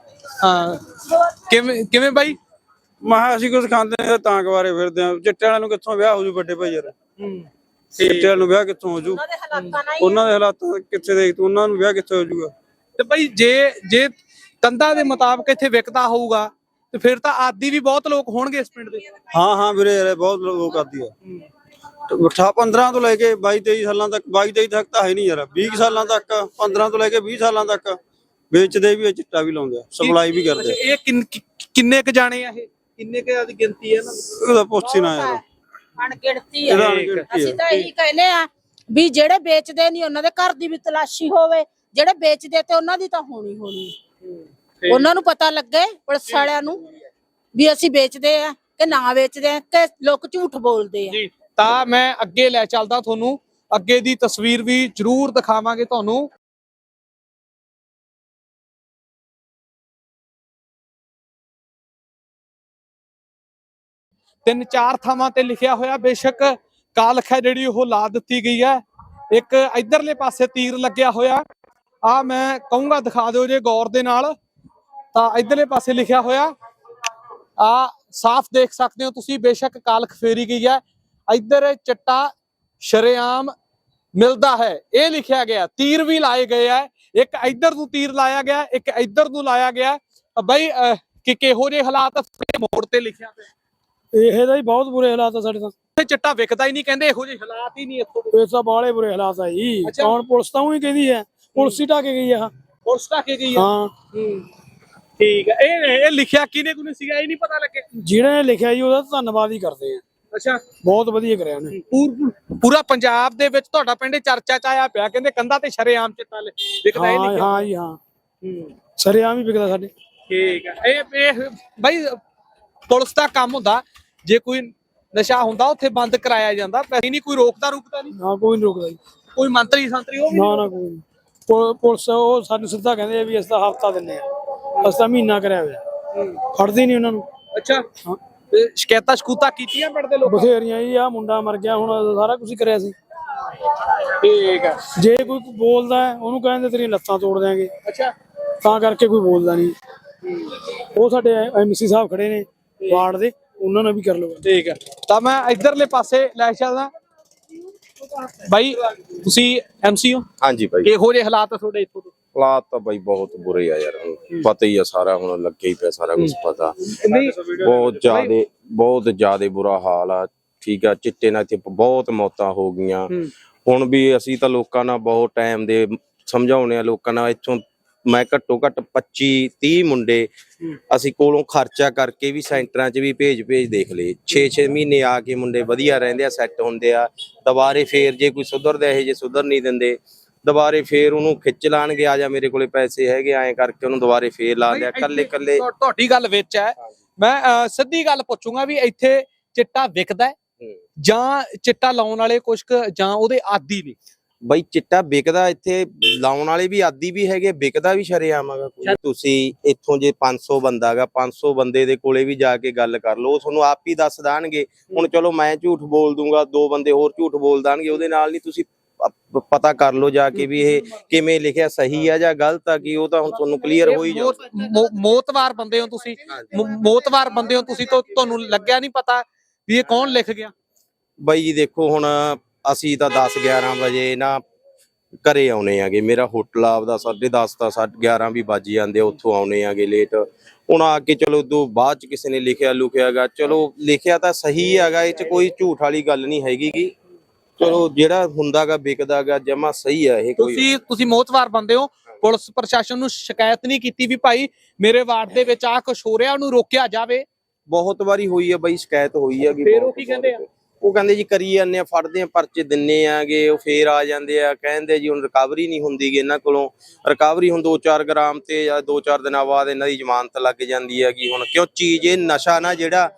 ਹਾਂ। ਕਿਵੇਂ ਕਿਵੇਂ ਬਾਈ? ਮਹਾ ਅਸੀਂ ਕੁਝ ਖਾਂਦੇ ਨੇ ਤਾਂ ਕਵਾਰੇ ਫਿਰਦੇ ਆ। ਚਿੱਟੇ ਵਾਲਿਆਂ ਨੂੰ ਕਿੱਥੋਂ ਵਿਆਹ ਹੋ ਜੂ ਵੱਡੇ ਭਾਈ ਯਾਰ? ਹੂੰ। ਚਿੱਟੇ ਵਾਲਿਆਂ ਨੂੰ ਵਿਆਹ ਕਿੱਥੋਂ ਹੋ ਜੂ ਉਹਨਾਂ ਦੇ ਹਾਲਾਤਾਂ ਨਾਲ ਉਹਨਾਂ ਦੇ ਹਾਲਾਤ ਕਿੱਥੇ ਦੇਖ ਤੂੰ? ਉਹਨਾਂ ਨੂੰ ਵਿਆਹ ਕਿੱਥੇ ਹੋ ਜੂਗਾ ਤੇ ਭਾਈ ਜੇ ਜੇ ਕੰਧਾਂ ਦੇ ਮੁਤਾਬਕ ਇੱਥੇ ਵਿਕਦਾ ਹੋਊਗਾ ਤੇ ਫਿਰ ਤਾਂ ਆਦੀ ਵੀ ਬਹੁਤ ਲੋਕ ਹੋਣਗੇ ਇਸ ਪਿੰਡ ਦੇ। ਹਾਂ ਹਾਂ ਵੀਰੇ ਯਾਰ ਬਹੁਤ ਲੋਕ ਆਦੀ ਆ। 18 15 ਤੋਂ ਲੈ ਕੇ 22 23 ਸਾਲਾਂ ਤੱਕ 22 23 ਤੱਕ ਤਾਂ ਹੈ ਨਹੀਂ ਯਾਰ। 20 ਸਾਲਾਂ ਤੱਕ 15 ਤੋਂ ਲੈ ਕੇ 20 ਸਾਲਾਂ ਤੱਕ। ਵੇਚਦੇ ਵੀ ਆ ਚਿੱਟਾ ਵੀ ਲਾਉਂਦੇ ਆ ਸਪਲਾਈ ਵੀ ਕਰਦੇ ਆ। ਇਹ ਕਿੰਨ- ਕਿ- ਕਿੰਨੇ ਕ ਜਾਣੇ ਆ ਇਹ? ਕਿੰਨੇ ਕ ਦੀ ਗਿਣਤੀ ਹੈ ਇਹਨਾਂ ਦੀ? ਉਹਦਾ ਪੁੱਛ ਹੀ ਨਾ ਯਾਰ। ਅਣਗਿਣਤੀ ਆ। ਇਹਦਾ ਅਣਗਿਣਤੀ ਅਸੀਂ ਆ ਤਾਂ ਇਹੀ ਕਹਿੰਦੇ ਆ ਵੀ ਜਿਹੜੇ ਵੇਚਦੇ ਨਹੀਂ ਉਹਨਾਂ ਦੇ ਘਰ ਦੀ ਵੀ ਤਲਾਸ਼ੀ ਹੋਵੇ। ਜਿਹੜੇ ਵੇਚਦੇ ਤੇ ਉਹਨਾਂ ਦੀ ਤਾਂ ਹੋਣੀ ਹੋਣੀ। ਹੈ। ਉਹਨਾਂ ਨੂੰ ਪਤਾ ਲੱਗੇ ਪੁਲਿਸ ਵਾਲਿਆਂ ਨੂੰ ਵੀ ਅਸੀਂ ਵੇਚਦੇ ਆ ਕਿ ਨਾ ਵੇਚਦੇ ਆ ਕਿ ਲੋਕ ਝੂਠ ਬੋਲਦੇ ਆ। ਜੀ ਤਾਂ ਮੈਂ ਅੱਗੇ ਲੈ ਚੱਲਦਾ ਤੁਹਾਨੂੰ। ਅੱਗੇ ਦੀ ਤਸਵੀਰ ਵੀ ਜ਼ਰੂਰ ਦਿਖਾਵਾਂਗੇ ਤੁਹਾਨੂੰ। ਤਿੰਨ ਚਾਰ ਥਾਵਾਂ ਤੇ ਲਿਖਿਆ ਹੋਇਆ ਬੇਸ਼ੱਕ ਕਾਲਖ ਹੈ ਜਿਹੜੀ ਉਹ ਲਾ ਦਿੱਤੀ ਗਈ ਹੈ। ਇੱਕ ਇਧਰਲੇ ਪਾਸੇ ਤੀਰ ਲੱਗਿਆ ਹੋਇਆ। ਆ ਮੈਂ ਕਹੂੰਗਾ ਦਿਖਾ ਦਿਓ ਜੇ ਗੌਰ ਦੇ ਨਾਲ। ਤਾਂ ਇਧਰਲੇ ਪਾਸੇ ਲਿਖਿਆ ਹੋਇਆ ਆ ਸਾਫ਼ ਦੇਖ ਸਕਦੇ ਹੋ ਤੁਸੀਂ ਬੇਸ਼ੱਕ ਕਾਲਖ ਫੇਰੀ ਗਈ ਹੈ। ਇੱਧਰ ਚਿੱਟਾ ਸ਼ਰੇਆਮ ਮਿਲਦਾ ਹੈ ਇਹ ਲਿਖਿਆ ਗਿਆ। ਤੀਰ ਵੀ ਲਾਏ ਗਏ ਆ ਇੱਕ ਇੱਧਰ ਨੂੰ ਤੀਰ ਲਾਇਆ ਗਿਆ ਇੱਕ ਇੱਧਰ ਨੂੰ ਲਾਇਆ ਗਿਆ। ਬਈ ਅਹ, ਕਿ ਕਿਹੋ ਜਿਹੇ ਹਾਲਾਤ ਆ, ਮੋੜ ਤੇ ਲਿਖਿਆ ਪਿਆ ਇਹ ਦਾ ਹੀ ਬਹੁਤ ਬੁਰੇ ਹਾਲਾਤ ਆ ਸਾਡੇ ਤਾਂ। ਇੱਥੇ ਚਿੱਟਾ ਵਿਕਦਾ ਹੀ ਨਹੀਂ ਕਹਿੰਦੇ ਇਹੋ ਜਿਹੇ ਹਾਲਾਤ ਹੀ ਨਹੀਂ ਇੱਥੋਂ ਦੇ। ਇਹ ਤਾਂ ਬੁਰੇ ਹਾਲਾਤ ਆ ਜੀ। ਅੱਛਾ। ਕੌਣ ਪੁਲਿਸ ਤਾਂ ਉਹੀ ਕਹਿੰਦੀ ਹੈ ਪੁਲਿਸ ਹੀ ਢਾਕੇ ਗਈ ਆ। ਪੁਲਿਸ ਢਾਕੇ ਗਈ ਆ? ਹਾਂ। ਠੀਕ ਹੈ ਇਹ ਇਹ ਲਿਖਿਆ ਕਿਨੇ ਕੁਨੇ ਸੀਗਾ ਇਹ ਨਹੀਂ ਪਤਾ ਲੱਗੇ ਜਿਹਨੇ ਨੇ ਲਿਖਿਆ ਜੀ ਉਹਦਾ ਧੰਨਵਾਦ ਹੀ ਕਰਦੇ ਆ। ਅੱਛਾ। ਬਹੁਤ ਵਧੀਆ ਕਰਿਆ ਉਹਨੇ। ਪੂਰ- ਪੂਰਾ ਪੰਜਾਬ ਦੇ ਵਿੱਚ ਤੁਹਾਡਾ ਪਿੰਡ ਚਰਚਾ ਚ ਆਇਆ ਪਿਆ ਕਹਿੰਦੇ ਕੰਧਾਂ ਤੇ ਸ਼ਰੇਆਮ ਚਿੱਟਾ ਲਿ- ਵਿਕਦਾ ਇਹ ਹਾਂ ਲਿਖਿਆ। ਹਾਂ ਜੀ ਹਾਂ। ਹੂੰ। ਸਰਿਆਮ ਹੀ ਵਿਕਦਾ ਸਾਡੇ। ਠੀਕ ਹੈ ਇਹ ਇਹ ਬਈ ਪੁਲਿਸ ਦਾ ਕੰਮ ਹੁੰਦਾ। ਜੇ ਕੋਈ ਨਸ਼ਾ ਹੁੰਦਾ ਉੱਥੇ ਬੰਦ ਕਰਾਇਆ ਜਾਂਦਾ। ਪੈਸੇ ਨਹੀਂ ਕੋਈ ਰੋਕਦਾ ਰੁਕਦਾ ਨਹੀਂ? ਨਾ ਕੋਈ ਨਹੀਂ ਰੁਕਦਾ ਜੀ। ਕੋਈ ਮੰਤਰੀ ਸੰਤਰੀ ਉਹ ਵੀ ਨਾ ਨਾ ਕੋਈ ਪੁਲਿਸ ਉਹ ਸਾਨੂੰ ਸਿੱਧਾ ਕਹਿੰਦੇ ਆ ਵੀ ਅਸੀਂ ਤਾਂ ਹਫਤਾ ਦਿੰਨੇ ਆ। ਅਸੀਂ ਤਾਂ ਮਹੀਨਾ ਕਰਿਆ ਹੋਇਆ। ਫੜਦੇ ਨਹੀਂ ਉਹਨਾਂ ਨੂੰ। ਅੱਛਾ। ਹਾਂ। ਤੇ ਸ਼ਿਕਾਇਤਾਂ ਸ਼ਕੂਤਾ ਕੀਤੀਆਂ ਪਿੰਡ ਦੇ ਲੋਕਾਂ ਬਥੇਰੀਆਂ ਜੀ ਆ ਮੁੰਡਾ ਮਰ ਗਿਆ ਹੁਣ ਸਾਰਾ ਕੁਝ ਕਰਿਆ ਸੀ। ਠੀਕ ਹੈ ਜੇ ਕੋਈ ਬੋਲਦਾ ਹੈ, ਉਹਨੂੰ ਕਹਿੰਦੇ ਤੇਰੀਆਂ ਲੱਤਾਂ ਤੋੜ ਦਿਆਂਗੇ। ਅੱਛਾ। ਤਾਂ ਕਰਕੇ ਕੋਈ ਬੋਲਦਾ ਨਹੀਂ। ਉਹ ਸਾਡੇ ਐਮਸੀ ਸਾਹਿਬ ਖੜੇ ਨੇ ਵਾਰਡ ਦੇ। ਉਹਨਾਂ ਨਾਲ ਵੀ ਕਰ ਲਓ। ਠੀਕ ਹੈ। ਤਾਂ ਮੈਂ ਇਧਰਲੇ ਪਾਸੇ ਲੈ ਚੱਲਦਾ। ਬਾਈ ਤੁਸੀਂ ਐਮਸੀ ਹੋ? ਹਾਂਜੀ ਬਾਈ। ਕਿਹੋ ਜਿਹੇ ਹਾਲਾਤ ਆ ਤੁਹਾਡੇ ਇੱਥੋਂ ਦੇ? ਹਾਲਾਤ ਤਾਂ ਬਾਈ ਬਹੁਤ ਬੁਰੇ ਆ ਯਾਰ ਹੁਣ ਪਤਾ ਹੀ ਆ ਸਾਰਾ ਹੁਣ ਲੱਗੇ ਹੀ ਪਿਆ ਸਾਰਾ ਕੁਝ ਪਤਾ। ਬਹੁਤ ਜ਼ਿਆਦੇ ਬਹੁਤ ਜ਼ਿਆਦੇ ਬੁਰਾ ਹਾਲ ਆ ਠੀਕ ਆ ਚਿੱਟੇ ਨਾਲ ਇੱਥੇ ਬਹੁਤ ਮੌਤਾਂ ਹੋ ਗਈਆਂ। ਹੁਣ ਵੀ ਅਸੀਂ ਤਾਂ ਲੋਕਾਂ ਨਾਲ ਬਹੁਤ ਟਾਈਮ ਦੇ ਸਮਝਾਉਣੇ ਆ ਲੋਕਾਂ ਨਾਲ ਇੱਥੋਂ ਮੈਂ ਘੱਟੋ ਘੱਟ 25 30 ਮੁੰਡੇ ਅਸੀਂ ਕੋਲੋਂ ਖਰਚਾ ਕਰਕੇ ਵੀ ਸੈਂਟਰਾਂ 'ਚ ਵੀ ਭੇਜ ਭੇਜ ਦੇਖ ਲਏ। 6-6 ਮਹੀਨੇ ਆ ਕੇ ਮੁੰਡੇ ਵਧੀਆ ਰਹਿੰਦੇ ਆ ਸੈੱਟ ਹੁੰਦੇ ਆ। ਦੁਬਾਰੇ ਫੇਰ ਜੇ ਕੋਈ ਸੁਧਰਦਾ ਇਹ ਜੇ ਸੁਧਰ ਨਹੀਂ ਦਿੰਦੇ ਦੁਬਾਰੇ ਫੇਰ ਉਹਨੂੰ ਖਿੱਚ ਲਾਣਗੇ ਆ ਜਾ ਮੇਰੇ ਕੋਲੇ ਪੈਸੇ ਹੈਗੇ ਐਂ ਕਰਕੇ ਉਹਨੂੰ ਦੁਬਾਰੇ ਫੇਰ ਲਾ ਦਿਆ। ਕੱਲੇ ਕੱਲੇ ਤੁਹਾ- ਤੁਹਾਡੀ ਗੱਲ ਵਿੱਚ ਹੈ। ਮੈਂ ਸਿੱਧੀ ਗੱਲ ਪੁੱਛੂੰਗਾ ਵੀ ਇੱਥੇ ਚਿੱਟਾ ਵਿਕਦਾ। ਜਾਂ ਚਿੱਟਾ ਲਾਉਣ ਵਾਲੇ ਕੁਝ ਕੁ ਜਾਂ ਉਹਦੇ ਆਦੀ ਨੇ ਬਈ ਚਿੱਟਾ ਵਿਕਦਾ ਇੱਥੇ ਲਾਉਣ ਵਾਲੇ ਵੀ ਆਦੀ ਵੀ ਹੈਗੇ ਵਿਕਦਾ ਵੀ ਸ਼ਰੇਆਮ ਹੈਗਾ ਕੋਈ। ਤੁਸੀਂ ਇੱਥੋਂ ਜੇ 500 ਬੰਦਾ ਹੈਗਾ 500 ਬੰਦੇ ਦੇ ਕੋਲੇ ਵੀ ਜਾ ਕੇ ਗੱਲ ਕਰ ਲਓ ਤੁਹਾਨੂੰ ਆਪ ਹੀ ਦੱਸ ਦਾਣਗੇ। ਹੁਣ ਚਲੋ ਮੈਂ ਝੂਠ ਬੋਲ ਦੂੰਗਾ ਦੋ ਬੰਦੇ ਹੋਰ ਝੂਠ ਬੋਲ ਦਾਣਗੇ ਉਹਦੇ ਨਾਲ ਨਹੀਂ ਤੁਸੀਂ ਪਤਾ ਕਰ ਲਓ ਜਾ ਕੇ ਵੀ ਇਹ ਕਿਵੇਂ ਲਿਖਿਆ ਸਹੀ ਆ ਜਾਂ ਗਲਤ ਆ ਕਿ ਉਹ ਤਾਂ ਹੁਣ ਤੁਹਾਨੂੰ ਕਲੀਅਰ ਹੋ ਹੀ ਜਾਊ। ਮੌਤਵਾਰ ਬੰਦੇ ਹੋ ਤੁਸੀਂ। ਮੌਤਵਾਰ ਬੰਦੇ ਹੋ ਤੁਸੀਂ ਤਾਂ ਤੁਹਾਨੂੰ ਲੱਗਿਆ ਨਹੀਂ ਪਤਾ ਵੀ ਇਹ ਕੌਣ ਲਿਖ ਗਿਆ। ਬਈ ਜੀ ਦੇਖੋ ਹੁਣ ਅਸੀਂ ਤਾਂ 10 11 ਵਜੇ ਨਾ ਘਰੇ ਆਉਨੇ ਆਗੇ। ਮੇਰਾ ਹੋਟਲ ਆਪਦਾ 10:30 ਤਾਂ 11 ਵੀ ਵੱਜ ਜਾਂਦੇ ਉੱਥੋਂ ਆਉਨੇ ਆਗੇ ਲੇਟ ਹੁਣ ਆ ਕੇ ਚਲੋ ਉਦੋਂ ਬਾਅਦ ਚ ਕਿਸੇ ਨੇ ਲਿਖਿਆ ਲੁਕਿਆਗਾ ਚਲੋ ਲਿਖਿਆ ਤਾਂ ਸਹੀ ਹੈਗਾ ਇਹ ਚ ਕੋਈ ਝੂਠ ਵਾਲੀ ਗੱਲ ਨਹੀਂ ਹੈਗੀ ਗੀ। ਚਲੋ ਜਿਹੜਾ ਹੁੰਦਾਗਾ ਵਿਕਦਾਗਾ ਜਮਾ ਸਹੀ ਆ ਇਹ ਕੋਈ। ਤੁਸੀਂ ਤੁਸੀਂ ਮੌਤਵਾਰ ਬੰਦੇ ਹੋ। ਪੁਲਿਸ ਪ੍ਰਸ਼ਾਸਨ ਨੂੰ ਸ਼ਿਕਾਇਤ ਨਹੀਂ ਕੀਤੀ ਵੀ ਭਾਈ ਮੇਰੇ ਵਾਰਡ ਦੇ ਵਿੱਚ ਆ ਕੁਛ ਹੋ ਰਿਹਾ ਉਹਨੂੰ ਰੋਕਿਆ ਜਾਵੇ। ਬਹੁਤ ਵਾਰੀ ਹੋਈ ਆ ਬਈ ਸ਼ਿਕਾਇਤ ਹੋਈ ਹੈਗੀ ਫਿਰ ਉਹ ਕੀ ਕਹਿੰਦੇ ਆ? ਉਹ ਕਹਿੰਦੇ ਜੀ ਕਰੀ ਜਾਂਦੇ ਆ, ਫੜਦੇ ਆ, ਪਰਚੇ ਦਿੰਨੇ ਆਗੇ, ਉਹ ਫੇਰ ਆ ਜਾਂਦੇ ਆ। ਕਹਿੰਦੇ ਜੀ ਹੁਣ ਰਿਕਵਰੀ ਨਹੀਂ ਹੁੰਦੀਗੀ ਇਹਨਾਂ ਕੋਲੋਂ। ਰਿਕਵਰੀ ਹੁਣ 2-4 ਗ੍ਰਾਮ ਤੇ ਜਾਂ 2-4 ਦਿਨਾਂ ਬਾਅਦ ਇਹਨਾਂ ਦੀ ਜ਼ਮਾਨਤ ਲੱਗ ਜਾਂਦੀ ਹੈਗੀ ਹੁਣ। ਕਿਉਂ ਚੀਜ਼ ਇਹ ਨਸ਼ਾ ਨਾ ਜਿਹੜਾ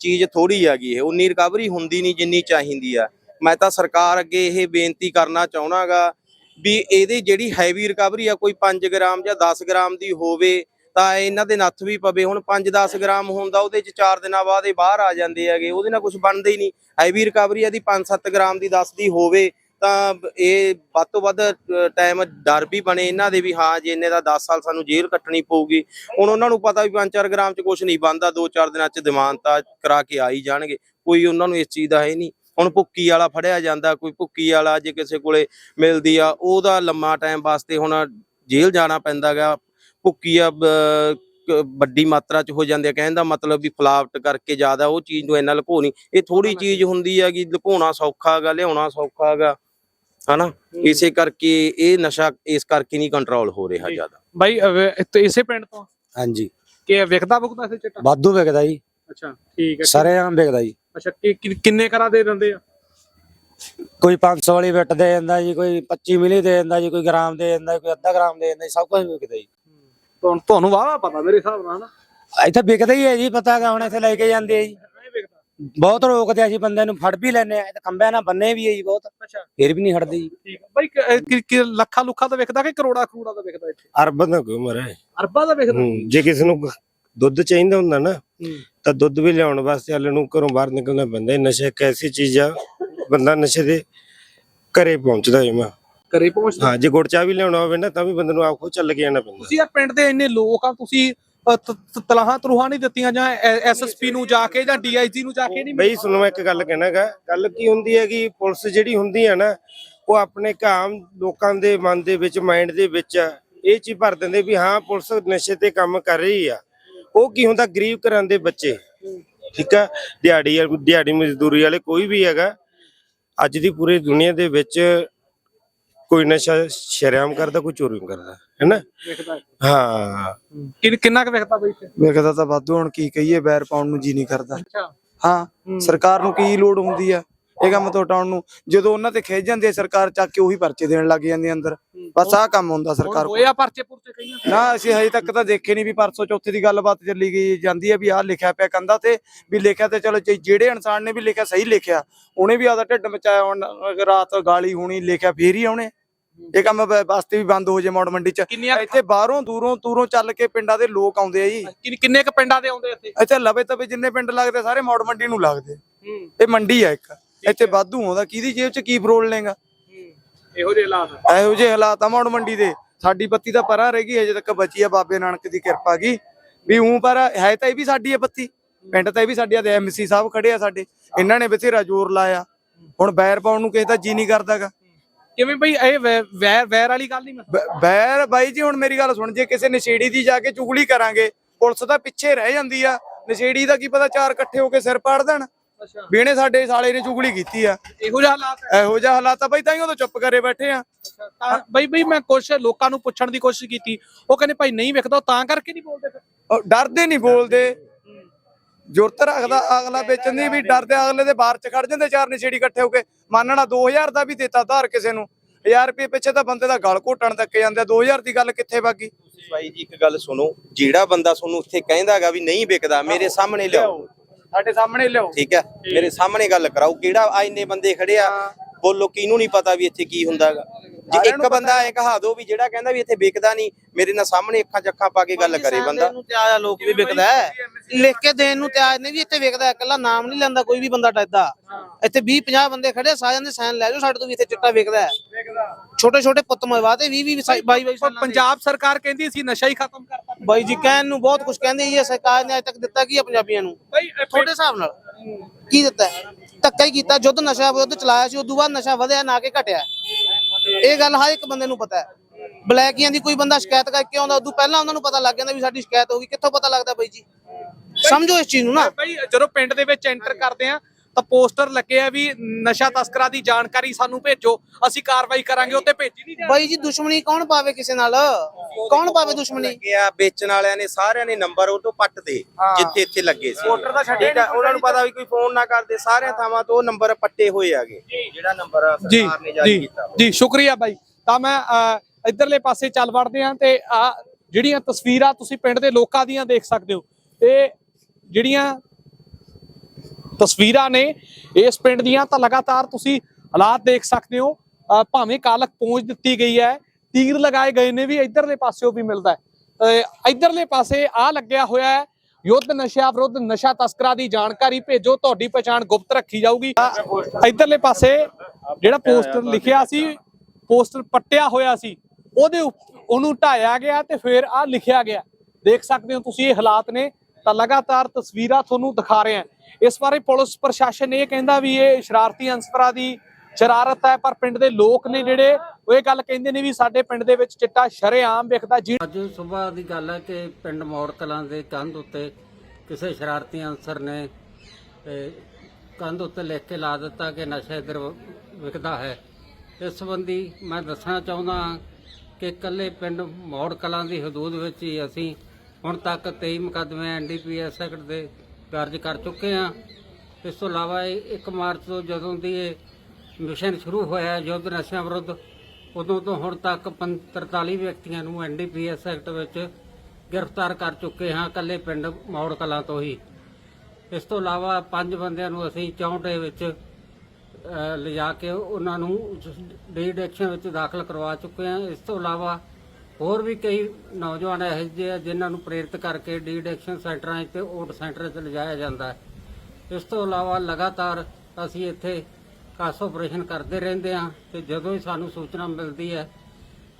ਚੀਜ਼ ਥੋੜੀ ਹੈਗੀ ਇਹ, ਉਨੀ ਰਿਕਵਰੀ ਹੁੰਦੀ ਨਹੀਂ ਜਿੰਨੀ ਚਾਹੀਦੀ ਆ। ਮੈਂ ਤਾਂ ਸਰਕਾਰ ਅੱਗੇ ਇਹ ਬੇਨਤੀ ਕਰਨਾ ਚਾਹਣਾਗਾ ਵੀ ਇਹਦੀ ਜਿਹੜੀ ਹੈਵੀ ਰਿਕਵਰੀ ਆ, ਕੋਈ 5 ਗ੍ਰਾਮ ਜਾਂ 10 ਗ੍ਰਾਮ ਦੀ ਹੋਵੇ ਤਾਂ ਇਹਨਾਂ ਦੇ ਨੱਥ ਵੀ ਪਵੇ। ਹੁਣ 5-10 ਗ੍ਰਾਮ ਹੁੰਦਾ, ਉਹਦੇ ਚ 4 ਦਿਨਾਂ ਬਾਅਦ ਇਹ ਬਾਹਰ ਆ ਜਾਂਦੇ ਹੈਗੇ। ਉਹਦੇ ਨਾਲ ਕੁਝ ਬਣਦਾ ਹੀ ਨਹੀਂ। ਹੈਵੀ ਰਿਕਵਰੀ ਇਹਦੀ 5-7 ਗ੍ਰਾਮ ਦੀ 10 ਦੀ ਹੋਵੇ, ਤਾਂ ਇਹ ਵੱਧ ਤੋਂ ਵੱਧ ਟਾਈਮ ਡਰ ਵੀ ਬਣੇ ਇਹਨਾਂ ਦੇ ਵੀ, ਹਾਂ, ਜੇ ਇੰਨੇ ਦਾ 10 ਸਾਲ ਸਾਨੂੰ ਜੇਲ੍ਹ ਕੱਟਣੀ ਪਊਗੀ। ਹੁਣ ਉਹਨਾਂ ਨੂੰ ਪਤਾ ਵੀ 5-4 ਗ੍ਰਾਮ ਚ ਕੁਝ ਨਹੀਂ ਬਣਦਾ 2-4 ਦਿਨਾਂ ਚ ਜ਼ਮਾਨਤਾਂ ਕਰਾ ਕੇ ਆ ਹੀ ਜਾਣਗੇ। ਕੋਈ ਉਹਨਾਂ ਨੂੰ ਇਸ ਚੀਜ਼ ਦਾ ਹੈ ਨਹੀਂ। ਹੁਣ ਭੁੱਕੀ ਵਾਲਾ ਫੜਿਆ ਜਾਂਦਾ, ਕੋਈ ਭੁੱਕੀ ਵਾਲਾ ਜੇ ਕਿਸੇ ਕੋਲੇ ਮਿਲਦੀ ਆ, ਉਹਦਾ ਲੰਮਾ ਟਾਈਮ ਵਾਸਤੇ ਹੁਣ ਜੇਲ੍ਹ ਜਾਣਾ ਪੈਂਦਾਗਾ ਭੁੱਕੀ ਆ ਵੱਡੀ ਮਾਤਰਾ ਚ ਹੋ ਜਾਂਦੇ ਆ। ਕਹਿਣ ਦਾ ਮਤਲਬ ਵੀ ਫਲਾਵਟ ਕਰਕੇ ਜ਼ਿਆਦਾ ਉਹ ਚੀਜ਼ ਨੂੰ ਇੰਨਾ ਲੁਕੋ ਨਹੀਂ ਇਹ ਥੋੜੀ ਚੀਜ਼ ਹੁੰਦੀ ਹੈਗੀ ਲੁਕਾਉਣਾ ਸੌਖਾ ਹੈਗਾ ਲਿਆਉਣਾ ਸੌਖਾ ਹੈਗਾ ਹਨਾ? ਇਸੇ ਕਰਕੇ ਇਹ ਨਸ਼ਾ ਇਸ ਕਰਕੇ ਨਹੀਂ ਕੰਟਰੋਲ ਹੋ ਰਿਹਾ ਜ਼ਿਆਦਾ। ਬਾਈ ਅਹ, ਇਸੇ ਪਿੰਡ ਤੋਂ? ਹਾਂਜੀ। ਕਿ ਵਿਕਦਾ ਬੁਕਦਾ ਇੱਥੇ ਚਿੱਟਾ? ਵਾਧੂ ਵਿਕਦਾ ਜੀ। ਅੱਛਾ ਠੀਕ ਹੈ। ਸਰੇਆਮ ਵਿਕਦਾ ਜੀ। ਅੱਛਾ ਕਿ- ਕਿ- ਕਿੰਨੇ ਕਰਾ ਦੇ ਦਿੰਦੇ ਆ? ਕੋਈ 500 ਵਾਲੀ ਵਿੱਟ ਦੇ ਜਾਂਦਾ ਜੀ ਕੋਈ 25 ਮਿਲੀ ਦੇ ਜਾਂਦਾ ਜੀ ਕੋਈ ਗ੍ਰਾਮ ਦੇ ਜਾਂਦਾ ਕੋਈ ਅੱਧਾ ਗ੍ਰਾਮ ਦੇ ਜਾਂਦਾ ਜੀ ਸਭ ਕੁਝ ਵਿਕਦਾ ਜੀ। ਤੁਹਾਨੂੰ ਤੁਹਾਨੂੰ ਵਾਵਾ ਪਤਾ ਮੇਰੇ ਹਿਸਾਬ ਨਾਲ ਨਾ। ਇੱਥੇ ਵਿਕਦਾ ਹੀ ਹੈ ਜੀ ਪਤਾ ਹੈਗਾ ਹੁਣ ਇੱਥੇ ਲੈ ਕੇ ਜਾਂਦੇ ਆ ਜੀ। ਬਹੁਤ ਰੋਕਦੇ ਆ ਜੀ ਬੰਦੇ ਨੂੰ ਫੜ ਵੀ ਲੈਨੇ ਆ ਤੇ ਖੰਬਿਆਂ ਨਾਲ ਬੰਨੇ ਵੀ ਹੈ ਜੀ ਬਹੁਤ। ਅੱਛਾ। ਫਿਰ ਵੀ ਨਹੀਂ ਹਟਦੇ ਜੀ। ਠੀਕ ਹੈ ਬਾਈ ਕ- ਕਿ- ਕਿ ਲੱਖਾਂ ਲੁੱਖਾਂ ਦਾ ਵਿਕਦਾ ਕਿ ਕਰੋੜਾ ਕਰੋੜਾ ਦਾ ਵਿਕਦਾ ਇੱਥੇ? ਅਰਬਾਂ ਦਾ ਕੋਈ ਉਮਰ ਹੈ ਅਰਬਾਂ ਦਾ ਵਿਕਦਾ? ਹੂੰ, ਜੇ ਕਿਸੇ ਨੂੰ ਦੁੱਧ ਚਾਹੀਦਾ ਹੁੰਦਾ ਨਾ ਤਾਂ ਦੁੱਧ ਵੀ ਲਿਆਉਣ ਵਾਸਤੇ ਹਲੇ ਨੂੰ ਘਰੋਂ ਬਾਹਰ ਨਿਕਲਣਾ ਪੈਂਦਾ ਹੈ। ਨਸ਼ਾ ਇੱਕ ਐਸੀ ਚੀਜ਼ ਆ ਬੰਦਾ ਨਸ਼ੇ ਦੇ ਘਰੇ ਪਹੁੰਚਦਾ ਹੈ ਮੈਂ। ਘਰੇ ਪਹੁੰਚਦਾ? ਹਾਂ ਜੇ ਗੁੜ ਚਾਹ ਵੀ ਲਿਆਉਣਾ ਹੋਵੇ ਨਾ ਤਾਂ ਵੀ ਬੰਦੇ ਨੂੰ ਆਪ ਖੁਦ ਚੱਲ ਕੇ ਜਾਣਾ ਪੈਂਦਾ। ਤੁਸੀਂ ਇਹ ਪਿੰਡ ਦੇ ਇੰਨੇ ਲੋਕ ਆ ਤੁਸੀਂ ਤਲਾਹਾਂ ਤਰੂਹਾਂ ਨਹੀਂ ਦਿੱਤੀਆਂ ਜਾਂ ਐਸਐਸਪੀ ਨੂੰ ਜਾ ਕੇ ਜਾਂ ਡੀਆਈਜੀ ਨੂੰ ਜਾ ਕੇ ਨਹੀਂ ਬਈ ਸੁਣੋ ਮੈਂ ਇੱਕ ਗੱਲ ਕਹਿਣਾਗਾ। ਗੱਲ ਕੀ ਹੁੰਦੀ ਹੈ ਕਿ ਪੁਲਿਸ ਜਿਹੜੀ ਹੁੰਦੀ ਹੈ ਨਾ ਉਹ ਆਪਣੇ ਕਾਮ ਲੋਕਾਂ ਦੇ ਮਨ ਦੇ ਵਿੱਚ ਮਾਈਂਡ ਦੇ ਵਿੱਚ ਇਹ ਚੀਜ਼ ਭਰ ਦਿੰਦੇ ਵੀ ਹਾਂ ਪੁਲਿਸ ਨਸ਼ੇ ਤੇ ਕੰਮ ਕਰ ਰਹੀ ਆ। ਉਹ ਕੀ ਹੁੰਦਾ ਗਰੀਬ ਘਰਾਂ ਦੇ ਬੱਚੇ। ਠੀਕ ਆ? ਦਿਹਾੜੀ ਦਿਹਾੜੀ ਮਜ਼ਦੂਰੀ ਵਾਲੇ ਕੋਈ ਵੀ ਹੈਗਾ ਅੱਜ ਦੀ ਪੂਰੀ ਦੁਨੀਆ ਦੇ ਵਿੱਚ ਕੋਈ ਨਸ਼ਾ ਸ਼ਰੇਆਮ ਕਰਦਾ ਕੋਈ ਚੋਰੀ ਕਰਦਾ ਹੈਨਾ? ਹਾਂ। ਕਿੰਨ- ਕਿੰਨਾ ਕੁ ਵਿਕਦਾ ਬਾਈ ਇੱਥੇ? ਵਿਕਦਾ ਤਾਂ ਵਾਧੂ ਹੁਣ ਕੀ ਕਹੀਏ ਬੈਰ ਪਾਉਣ ਨੂੰ ਜੀ ਨਹੀਂ ਕਰਦਾ। ਅੱਛਾ। ਹਾਂ। ਸਰਕਾਰ ਨੂੰ ਕੀ ਲੋੜ ਹੁੰਦੀ ਆ? ਇਹ ਕੰਮ ਤੋਂ ਹਟਾਉਣ ਨੂੰ ਜਦੋਂ ਉਹਨਾਂ ਤੇ ਖਿੱਚ ਜਾਂਦੀ ਹੈ ਸਰਕਾਰ ਚੱਕ ਕੇ ਉਹੀ ਪਰਚੇ ਦੇਣ ਲੱਗ ਜਾਂਦੀ ਹੈ ਅੰਦਰ। ਬਸ ਆਹ ਕੰਮ ਹੁੰਦਾ ਸਰਕਾਰ ਕੋਲ। ਹੋਇਆ ਪਰਚੇ ਪੁਰਚੇ ਕਈਆਂ? ਨਾ ਅਸੀਂ ਹਜੇ ਤੱਕ ਤਾਂ ਦੇਖੇ ਨਹੀਂ ਵੀ ਪਰਸੋਂ ਚੌਥੇ ਦੀ ਗੱਲਬਾਤ ਚੱਲੀ ਗਈ ਜਾਂਦੀ ਹੈ ਵੀ ਆਹ ਲਿਖਿਆ ਪਿਆ ਕੰਦਾ ਤੇ ਵੀ ਲਿਖਿਆ ਤੇ ਚਲੋ ਜੇ- ਜਿਹੜੇ ਇਨਸਾਨ ਨੇ ਵੀ ਲਿਖਿਆ ਸਹੀ ਲਿਖਿਆ ਉਹਨੇ ਵੀ ਆਦਾ ਢਿੱਡ ਮਚਾਇਆ ਹੁਣ ਅਗਰ ਰਾਤ ਗਾਲੀ ਹੋਣੀ ਲਿਖਿਆ ਫੇਰ ਹੀ ਆਉਣੇ। ਇਹ ਕੰਮ ਬ- ਵਾਸਤੇ ਵੀ ਬੰਦ ਹੋ ਜੇ ਮੌੜ ਮੰਡੀ ਚ। ਕਿੰਨੀਆਂ ਇੱਥੇ ਬਾਹਰੋਂ ਦੂਰੋਂ ਦੂਰੋਂ ਚੱਲ ਕੇ ਪਿੰਡਾਂ ਦੇ ਲੋਕ ਆਉਂਦੇ ਆ ਜੀ। ਕਿੰਨ- ਕਿੰਨੇ ਕ ਪਿੰਡਾਂ ਦੇ ਆਉਂਦੇ ਇੱਥੇ? ਇੱਥੇ ਲਵੇ ਤਵੇ ਜਿੰਨੇ ਪਿੰਡ ਲੱਗਦੇ ਸਾਰੇ ਮੌੜ ਮੰਡੀ ਨੂੰ ਲੱਗਦੇ। ਇਹ ਮੰਡੀ ਆ ਇੱਕ। ਇੱਥੇ ਵਾਧੂ ਆਉਂਦਾ ਕਿਹਦੀ ਜੇਬ ਚ ਕੀ ਫਰੋਲ ਲੇਗਾ ਇਹੋ ਜਿਹੇ ਹਾਲਾਤ ਇਹੋ ਜਿਹੇ ਹਾਲਾਤ ਆ ਮੌੜ ਮੰਡੀ ਦੇ। ਸਾਡੀ ਬੱਤੀ ਤਾਂ ਪਰਾਂ ਰਹਿ ਗਈ ਹਜੇ ਤੱਕ ਬਚੀ ਆ ਬਾਬੇ ਨਾਨਕ ਦੀ ਕਿਰਪਾ ਕੀ। ਵੀ ਹੂੰ ਪਰ ਹੈ ਤਾਂ ਇਹ ਵੀ ਸਾਡੀ ਹੈ ਬੱਤੀ ਪਿੰਡ ਤਾਂ ਇਹ ਵੀ ਸਾਡੀ ਆ ਤੇ ਐਮਸੀ ਸਾਹਿਬ ਖੜੇ ਆ ਸਾਡੇ। ਇਹਨਾਂ ਨੇ ਬਥੇਰਾ ਜ਼ੋਰ ਲਾਇਆ। ਹੁਣ ਬੈਰ ਪਾਉਣ ਨੂੰ ਕਿਸੇ ਦਾ ਜੀ ਨਹੀਂ ਕਰਦਾਗਾ। ਕਿਵੇਂ ਬਈ ਇਹ ਵੈਰ ਵੈਰ ਵਾਲੀ ਗੱਲ ਨਹੀਂ ਮੈਂ ਬੈਰ ਬਾਈ ਜੀ ਹੁਣ ਮੇਰੀ ਗੱਲ ਸੁਣ। ਜੇ ਕਿਸੇ ਨਸ਼ੇੜੀ ਦੀ ਜਾ ਕੇ ਚੁਗਲੀ ਕਰਾਂਗੇ ਪੁਲਿਸ ਤਾਂ ਪਿੱਛੇ ਰਹਿ ਜਾਂਦੀ ਆ। ਨਸ਼ੇੜੀ ਦਾ ਕੀ ਪਤਾ ਚਾਰ ਇਕੱਠੇ ਹੋ ਕੇ ਸਿਰ ਪਾੜ ਦੇਣ। ਵੀ ਇਹਨੇ ਸਾਡੇ ਸਾਲੇ ਨੇ ਚੁਗਲੀ ਕੀਤੀ ਆ। ਇਹੋ ਜਿਹਾ ਹਾਲਾਤ ਹੈ? ਇਹੋ ਜਿਹਾ ਹਾਲਾਤ ਆ ਬਾਈ ਤਾਂ ਹੀ ਉਦੋਂ ਚੁੱਪ ਕਰੇ ਬੈਠੇ ਆ। ਤਾਂ ਬਈ ਬਈ ਮੈਂ ਕੁਛ ਲੋਕਾਂ ਨੂੰ ਪੁੱਛਣ ਦੀ ਕੋਸ਼ਿਸ਼ ਕੀਤੀ। ਉਹ ਕਹਿੰਦੇ ਭਾਈ ਨਹੀਂ ਵਿਕਦਾ ਉਹ ਤਾਂ ਕਰਕੇ ਨਹੀਂ ਬੋਲਦੇ ਫਿਰ? ਉਹ ਡਰਦੇ ਨਹੀਂ ਬੋਲਦੇ। ਜੁਰਤ ਰੱਖਦਾ ਅਗਲਾ ਵੇਚਣ ਦੀ ਵੀ ਡਰਦੇ ਅਗਲੇ ਦੇ ਬਾਹਰ ਚ ਖੜ ਜਾਂਦੇ ਚਾਰ ਨਸ਼ੇੜੀ ਇਕੱਠੇ ਹੋ ਕੇ। ਮੰਨਣਾ 2000 ਦਾ ਵੀ ਦਿੱਤਾ ਧਾਰ ਕਿਸੇ ਨੂੰ। 1000 ਰੁਪਏ ਪਿੱਛੇ ਤਾਂ ਬੰਦੇ ਦਾ ਗਲ ਘੋਟਣ ਤੱਕ ਜਾਂਦੇ ਆ। 2000 ਦੀ ਗੱਲ ਕਿੱਥੇ ਬਾਕੀ ਬਾਈ ਜੀ ਇੱਕ ਗੱਲ ਸੁਣੋ। ਜਿਹੜਾ ਬੰਦਾ ਤੁਹਾਨੂੰ ਉੱਥੇ ਕਹਿੰਦਾਗਾ ਵੀ ਨਹੀਂ ਵਿਕਦਾ ਮੇਰੇ ਸਾਹਮਣੇ ਲਿਆਓ। ਸਾਡੇ ਸਾਹਮਣੇ ਲਿਆਓ। ਠੀਕ ਹੈ, ਮੇਰੇ ਸਾਹਮਣੇ ਗੱਲ ਕਰਾਓ, ਕਿਹੜਾ ਆ ਇੰਨੇ ਬੰਦੇ ਖੜੇ ਆ, ਬੋਲੋ, ਕਿਹਨੂੰ ਨਹੀਂ ਪਤਾ ਵੀ ਇੱਥੇ ਕੀ ਹੁੰਦਾਗਾ ਜੇ ਇੱਕ ਬੰਦਾ ਐ ਕਹਾ ਦੋ ਵੀ ਜਿਹੜਾ ਕਹਿੰਦਾ ਵੀ ਇੱਥੇ ਵਿਕਦਾ ਨਹੀਂ ਮੇਰੇ ਨਾਲ ਸਾਹਮਣੇ ਅੱਖਾਂ ਚੱਖਾਂ ਪਾ ਕੇ ਗੱਲ ਕਰੇ ਬੰਦਾ। ਨੂੰ ਤਿਆਰ ਆ ਲੋਕ ਵੀ ਵਿਕਦਾ ਹੈ। ਲਿਖ ਕੇ ਦੇਣ ਨੂੰ ਤਿਆਰ ਨੇ ਵੀ ਇੱਥੇ ਵਿਕਦਾ ਇਕੱਲਾ ਨਾਮ ਨਹੀਂ ਲੈਂਦਾ ਕੋਈ ਵੀ ਬੰਦਾ ਟੱਦਾ ਇੱਥੇ 20 50 ਬੰਦੇ ਖੜੇ ਸਾਰਿਆਂ ਦੇ ਸਾਈਨ ਲੈ ਜਾਓ ਸਾਡੇ ਤੋਂ ਵੀ ਇੱਥੇ ਚਿੱਟਾ ਵਿਕਦਾ ਹੈ। ਛੋਟੇ ਛੋਟੇ ਪੁੱਤ ਮਰਵਾਤੇ 20 20 22 22 ਪਰ ਪੰਜਾਬ ਸਰਕਾਰ ਕਹਿੰਦੀ ਸੀ ਨਸ਼ਾ ਹੀ ਖਤਮ ਕਰਤਾ। ਬਾਈ ਜੀ ਕਹਿਣ ਨੂੰ ਬਹੁਤ ਕੁਝ ਕਹਿੰਦੇ ਜੀ ਇਹ ਸਰਕਾਰ ਨੇ ਅੱਜ ਤੱਕ ਦਿੱਤਾ ਕੀ ਹੈ ਪੰਜਾਬੀਆਂ ਨੂੰ? ਤੁਹਾਡੇ ਹਿਸਾਬ ਨਾਲ ਕੀ ਦਿੱਤਾ ਹੈ? ਧੱਕਾ ਹੀ ਕੀਤਾ ਜੁੱਧ ਨਸ਼ਾ ਵਿਰੁੱਧ ਚਲਾਇਆ ਸੀ ਉਦੋਂ ਬਾਅਦ ਨਸ਼ਾ ਵਧਿਆ ਨਾ ਕਿ ਘਟਿਆ। ਇਹ ਗੱਲ ਹਰ ਇੱਕ ਬੰਦੇ ਨੂੰ ਪਤਾ ਹੈ। ਬਲੈਕੀਆਂ ਦੀ ਕੋਈ ਬੰਦਾ ਸ਼ਿਕਾਇਤ ਕਰਕੇ ਆਉਂਦਾ ਉਦੋਂ ਪਹਿਲਾਂ ਉਹਨਾਂ ਨੂੰ ਪਤਾ ਲੱਗ ਜਾਂਦਾ ਵੀ ਸਾਡੀ ਸ਼ਿਕਾਇਤ ਹੋ ਗਈ। ਕਿੱਥੋਂ ਪਤਾ ਲੱਗਦਾ ਬਾਈ ਜੀ? ਸਮਝੋ ਇਸ ਚੀਜ਼ ਨੂੰ ਨਾ। ਬਈ ਜਦੋਂ ਪਿੰਡ ਦੇ ਵਿੱਚ ਐਂਟਰ ਕਰਦੇ ਆ ਤਾਂ ਪੋਸਟਰ ਲੱਗੇ ਆ ਵੀ ਨਸ਼ਾ ਤਸਕਰਾਂ ਦੀ ਜਾਣਕਾਰੀ ਸਾਨੂੰ ਭੇਜੋ ਅਸੀਂ ਕਾਰਵਾਈ ਕਰਾਂਗੇ ਉੱਤੇ ਭੇਜੀ ਨਹੀਂ ਜਾਂਦੀ ਬਾਈ ਜੀ ਦੁਸ਼ਮਣੀ ਕੌਣ ਪਾਵੇ ਕਿਸੇ ਨਾਲ? ਕੌਣ ਪਾਵੇ ਦੁਸ਼ਮਣੀ? ਗਿਆ ਵੇਚਣ ਵਾਲਿਆਂ ਨੇ ਸਾਰਿਆਂ ਨੇ ਨੰਬਰ ਉਹ ਤੋਂ ਪੱਟਦੇ ਜਿੱਥੇ ਇੱਥੇ ਲੱਗੇ ਸੀ। ਵੋਟਰ ਤਾਂ ਛੱਡਿਆ ਠੀਕ ਆ, ਉਹਨਾਂ ਨੂੰ ਪਤਾ ਵੀ ਕੋਈ ਫੋਨ ਨਾ ਕਰਦੇ ਸਾਰਿਆਂ ਥਾਵਾਂ ਤੋਂ ਉਹ ਨੰਬਰ ਪੱਟੇ ਹੋਏ ਆਗੇ ਜਿਹੜਾ ਨੰਬਰ ਜੀ ਸਰਕਾਰ ਨੇ ਜਾਰੀ ਜੀ ਕੀਤਾ। ਜੀ ਸ਼ੁਕਰੀਆ ਬਾਈ। ਤਾਂ ਮੈਂ ਅਹ, ਇੱਧਰਲੇ ਪਾਸੇ ਚੱਲ ਵੜਦੇ ਆ ਤੇ ਆ ਜਿਹੜੀਆਂ ਤਸਵੀਰਾਂ ਤੁਸੀਂ ਪਿੰਡ ਦੇ ਲੋਕਾਂ ਦੀਆਂ ਦੇਖ ਸਕਦੇ ਹੋ ਇਹ ਜਿਹੜੀਆਂ ਤਸਵੀਰਾਂ ਨੇ ਇਸ ਪਿੰਡ ਦੀਆਂ ਤਾਂ ਲਗਾਤਾਰ ਤੁਸੀਂ ਹਾਲਾਤ ਦੇਖ ਸਕਦੇ ਹੋ ਭਾਵੇਂ ਕਾਲਕ ਪਹੁੰਚ ਦਿੱਤੀ ਗਈ ਹੈ ਤੀਰ ਲਗਾਏ ਗਏ ਨੇ ਵੀ ਇੱਧਰਲੇ ਪਾਸਿਓਂ ਵੀ ਮਿਲਦਾ ਹੈ। ਅਹ, ਇੱਧਰਲੇ ਪਾਸੇ ਆ ਲੱਗਿਆ ਹੋਇਆ ਹੈ ਯੁੱਧ ਨਸ਼ਾ ਵਿਰੁੱਧ ਨਸ਼ਾ ਤਸਕਰਾਂ ਦੀ ਜਾਣਕਾਰੀ ਭੇਜੋ ਤੁਹਾਡੀ ਪਛਾਣ ਗੁਪਤ ਰੱਖੀ ਜਾਊਗੀ। ਆਹ, ਇੱਧਰਲੇ ਪਾਸੇ ਜਿਹੜਾ ਪੋਸਟਰ ਲਿਖਿਆ ਸੀ ਪੋਸਟਰ ਪੱਟਿਆ ਹੋਇਆ ਸੀ ਉਹਦੇ ਉੱਪ- ਉਹਨੂੰ ਢਾਇਆ ਗਿਆ ਤੇ ਫਿਰ ਆ ਲਿਖਿਆ ਗਿਆ। ਦੇਖ ਸਕਦੇ ਹੋ ਤੁਸੀਂ ਇਹ ਹਾਲਾਤ ਨੇ ਤਾਂ ਲਗਾਤਾਰ ਤਸਵੀਰਾਂ ਤੁਹਾਨੂੰ ਦਿਖਾ ਰਹੇ ਹਾਂ। ਇਸ ਬਾਰੇ ਪੁਲਿਸ ਪ੍ਰਸ਼ਾਸਨ ਇਹ ਕਹਿੰਦਾ ਵੀ ਇਹ ਸ਼ਰਾਰਤੀ ਅਨਸਰਾਂ ਦੀ ਸ਼ਰਾਰਤ ਹੈ, ਪਰ ਪਿੰਡ ਦੇ ਲੋਕ ਨੇ ਜਿਹੜੇ ਉਹ ਇਹ ਗੱਲ ਕਹਿੰਦੇ ਨੇ ਵੀ ਸਾਡੇ ਪਿੰਡ ਦੇ ਵਿੱਚ ਚਿੱਟਾ ਸ਼ਰੇਆਮ ਵਿਕਦਾ ਜੀ। ਅੱਜ ਸਵੇਰ ਦੀ ਗੱਲ ਹੈ ਕਿ ਪਿੰਡ ਮੌੜ ਕਲਾਂ ਦੇ ਕੰਧ ਉੱਤੇ ਕਿਸੇ ਸ਼ਰਾਰਤੀ ਅਨਸਰ ਨੇ ਕੰਧ ਉੱਤੇ ਲਿਖ ਕੇ ਲਾ ਦਿੱਤਾ ਕਿ ਨਸ਼ਾ ਇੱਧਰ ਵਿਕਦਾ ਹੈ। ਇਸ ਸੰਬੰਧੀ ਮੈਂ ਦੱਸਣਾ ਚਾਹੁੰਦਾ ਹਾਂ ਕਿ ਇਕੱਲੇ ਪਿੰਡ ਮੌੜ ਕਲਾਂ ਦੀ ਹਦੂਦ ਵਿੱਚ ਹੀ ਅਸੀਂ ਹੁਣ ਤੱਕ 23 ਮੁਕੱਦਮੇ ਐਨਡੀਪੀਐਸ ਐਕਟ ਦੇ ਦਰਜ ਕਰ ਚੁੱਕੇ ਹਾਂ। ਇਸ ਤੋਂ ਇਲਾਵਾ 1 ਮਾਰਚ ਤੋਂ ਜਦੋਂ ਦੀ ਇਹ ਮਿਸ਼ਨ ਸ਼ੁਰੂ ਹੋਇਆ ਯੁੱਧ ਨਸ਼ਿਆਂ ਵਿਰੁੱਧ, ਉਦੋਂ ਤੋਂ ਹੁਣ ਤੱਕ ਪੰ- 43 ਵਿਅਕਤੀਆਂ ਨੂੰ ਐਨਡੀਪੀਐਸ ਐਕਟ ਵਿੱਚ ਗ੍ਰਿਫਤਾਰ ਕਰ ਚੁੱਕੇ ਹਾਂ ਇਕੱਲੇ ਪਿੰਡ ਮੌੜ ਕਲਾਂ ਤੋਂ ਹੀ। ਇਸ ਤੋਂ ਇਲਾਵਾ ਪੰਜ ਬੰਦਿਆਂ ਨੂੰ ਅਸੀਂ ਚੌਂਟੇ ਵਿੱਚ ਲਿਜਾ ਕੇ ਉਹਨਾਂ ਨੂੰ ਡੀਡ ਐਕਸ਼ਨ ਵਿੱਚ ਦਾਖਲ ਕਰਵਾ ਚੁੱਕੇ ਹਾਂ। ਇਸ ਤੋਂ ਇਲਾਵਾ ਹੋਰ ਵੀ ਕਈ ਨੌਜਵਾਨ ਇਹੋ ਜਿਹੇ ਆ ਜਿਨ੍ਹਾਂ ਨੂੰ ਪ੍ਰੇਰਿਤ ਕਰਕੇ ਡੀਡ ਐਕਸ਼ਨ ਸੈਂਟਰਾਂ 'ਚ ਤੇ ਓਟ ਸੈਂਟਰਾਂ 'ਚ ਲਿਜਾਇਆ ਜਾਂਦਾ ਹੈ। ਇਸ ਤੋਂ ਇਲਾਵਾ ਲਗਾਤਾਰ ਅਸੀਂ ਇੱਥੇ ਕਾਸ ਆਪਰੇਸ਼ਨ ਕਰਦੇ ਰਹਿੰਦੇ ਹਾਂ ਤੇ ਜਦੋਂ ਹੀ ਸਾਨੂੰ ਸੂਚਨਾ ਮਿਲਦੀ ਹੈ,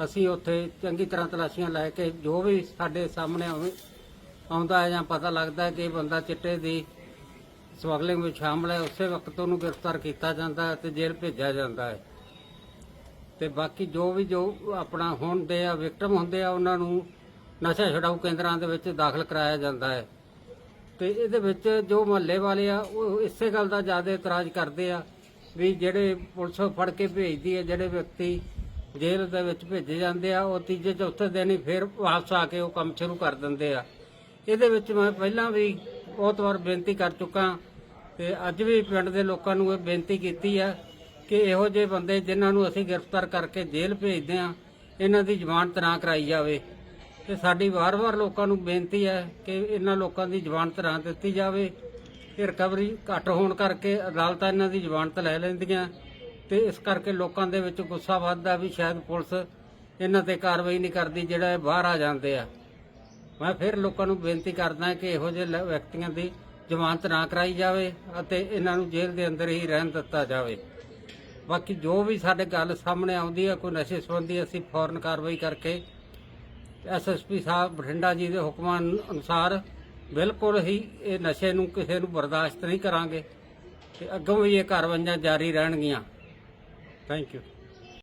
ਅਸੀਂ ਉੱਥੇ ਚੰਗੀ ਤਰ੍ਹਾਂ ਤਲਾਸ਼ੀਆਂ ਲੈ ਕੇ ਜੋ ਵੀ ਸਾਡੇ ਸਾਹਮਣੇ ਆਵੇ ਆਉਂਦਾ ਹੈ ਜਾਂ ਪਤਾ ਲੱਗਦਾ ਹੈ ਕਿ ਇਹ ਬੰਦਾ ਚਿੱਟੇ ਦੀ ਸਮਗਲਿੰਗ ਵਿੱਚ ਸ਼ਾਮਲ ਹੈ, ਉਸੇ ਵਕਤ ਉਹਨੂੰ ਗ੍ਰਿਫਤਾਰ ਕੀਤਾ ਜਾਂਦਾ ਹੈ ਤੇ ਜੇਲ੍ਹ ਭੇਜਿਆ ਜਾਂਦਾ ਹੈ। ਤੇ ਬਾਕੀ ਜੋ ਵੀ ਜੋ ਆਪਣਾ ਹੁੰਦੇ ਆ ਵਿਕਟਮ ਹੁੰਦੇ ਆ, ਉਹਨਾਂ ਨੂੰ ਨਸ਼ਾ ਛਡਾਊ ਕੇਂਦਰਾਂ ਦੇ ਵਿੱਚ ਦਾਖਲ ਕਰਾਇਆ ਜਾਂਦਾ ਹੈ। ਤੇ ਇਹਦੇ ਵਿੱਚ ਜੋ ਮਹੱਲੇ ਵਾਲੇ ਆ, ਉਹ ਇਸੇ ਗੱਲ ਦਾ ਜ਼ਿਆਦਾ ਇਤਰਾਜ਼ ਕਰਦੇ ਆ ਵੀ ਜਿਹੜੇ ਪੁਲਿਸ ਫੜ ਕੇ ਭੇਜਦੀ ਹੈ, ਜਿਹੜੇ ਵਿਅਕਤੀ ਜੇਲ੍ਹ ਦੇ ਵਿੱਚ ਭੇਜੇ ਜਾਂਦੇ ਆ, ਉਹ ਤੀਜੇ ਚੌਥੇ ਦਿਨ ਹੀ ਫਿਰ ਵਾਪਸ ਆ ਕੇ ਉਹ ਕੰਮ ਸ਼ੁਰੂ ਕਰ ਦਿੰਦੇ ਆ। ਇਹਦੇ ਵਿੱਚ ਮੈਂ ਪਹਿਲਾਂ ਵੀ ਬਹੁਤ ਵਾਰ ਬੇਨਤੀ ਕਰ ਚੁੱਕਾ ਤੇ ਅੱਜ ਵੀ ਪਿੰਡ ਦੇ ਲੋਕਾਂ ਨੂੰ ਇਹ ਬੇਨਤੀ ਕੀਤੀ ਹੈ ਕਿ ਇਹੋ ਜਿਹੇ ਬੰਦੇ ਜਿਨ੍ਹਾਂ ਨੂੰ ਅਸੀਂ ਗ੍ਰਿਫਤਾਰ ਕਰਕੇ ਜੇਲ੍ਹ ਭੇਜਦੇ ਆ ਇਹਨਾਂ ਦੀ ਜ਼ਮਾਨਤ ਨਾ ਕਰਾਈ ਜਾਵੇ। ਤੇ ਸਾਡੀ ਵਾਰ-ਵਾਰ ਲੋਕਾਂ ਨੂੰ ਬੇਨਤੀ ਹੈ ਕਿ ਇਹਨਾਂ ਲੋਕਾਂ ਦੀ ਜ਼ਮਾਨਤ ਨਾ ਦਿੱਤੀ ਜਾਵੇ। ਇਹ ਰਿਕਵਰੀ ਘੱਟ ਹੋਣ ਕਰਕੇ ਅਦਾਲਤਾਂ ਇਹਨਾਂ ਦੀ ਜ਼ਮਾਨਤ ਲੈ ਲੈਂਦੀਆਂ। ਤੇ ਇਸ ਕਰਕੇ ਲੋਕਾਂ ਦੇ ਵਿੱਚ ਗੁੱਸਾ ਵੱਧਦਾ ਵੀ ਸ਼ਾਇਦ ਪੁਲਿਸ ਇਹਨਾਂ ਤੇ ਕਾਰਵਾਈ ਨਹੀਂ ਕਰਦੀ, ਜਿਹੜਾ ਇਹ ਬਾਹਰ ਆ ਜਾਂਦੇ ਆ। ਮੈਂ ਫਿਰ ਲੋਕਾਂ ਨੂੰ ਬੇਨਤੀ ਕਰਦਾ ਕਿ ਇਹੋ ਜਿਹੇ ਲ- ਵਿਅਕਤੀਆਂ ਦੀ ਜ਼ਮਾਨਤ ਨਾ ਕਰਾਈ ਜਾਵੇ ਅਤੇ ਇਹਨਾਂ ਨੂੰ ਜੇਲ੍ਹ ਦੇ ਅੰਦਰ ਹੀ ਰਹਿਣ ਦਿੱਤਾ ਜਾਵੇ। ਬਾਕੀ ਜੋ ਵੀ ਸਾਡੇ ਗੱਲ ਸਾਹਮਣੇ ਆਉਂਦੀ ਹੈ ਕੋਈ ਨਸ਼ੇ ਸੰਬੰਧੀ ਅਸੀਂ ਫੌਰਨ ਕਾਰਵਾਈ ਕਰਕੇ ਐਸਐਸਪੀ ਸਾਹਿਬ ਬਠਿੰਡਾ ਜੀ ਦੇ ਹੁਕਮਾਂ ਅਨੁਸਾਰ ਬਿਲਕੁਲ ਹੀ ਇਹ ਨਸ਼ੇ ਨੂੰ ਕਿਸੇ ਨੂੰ ਬਰਦਾਸ਼ਤ ਨਹੀਂ ਕਰਾਂਗੇ ਤੇ ਅੱਗੋਂ ਵੀ ਇਹ ਕਾਰਵਾਈਆਂ ਜਾਰੀ ਰਹਿਣਗੀਆਂ। Thank you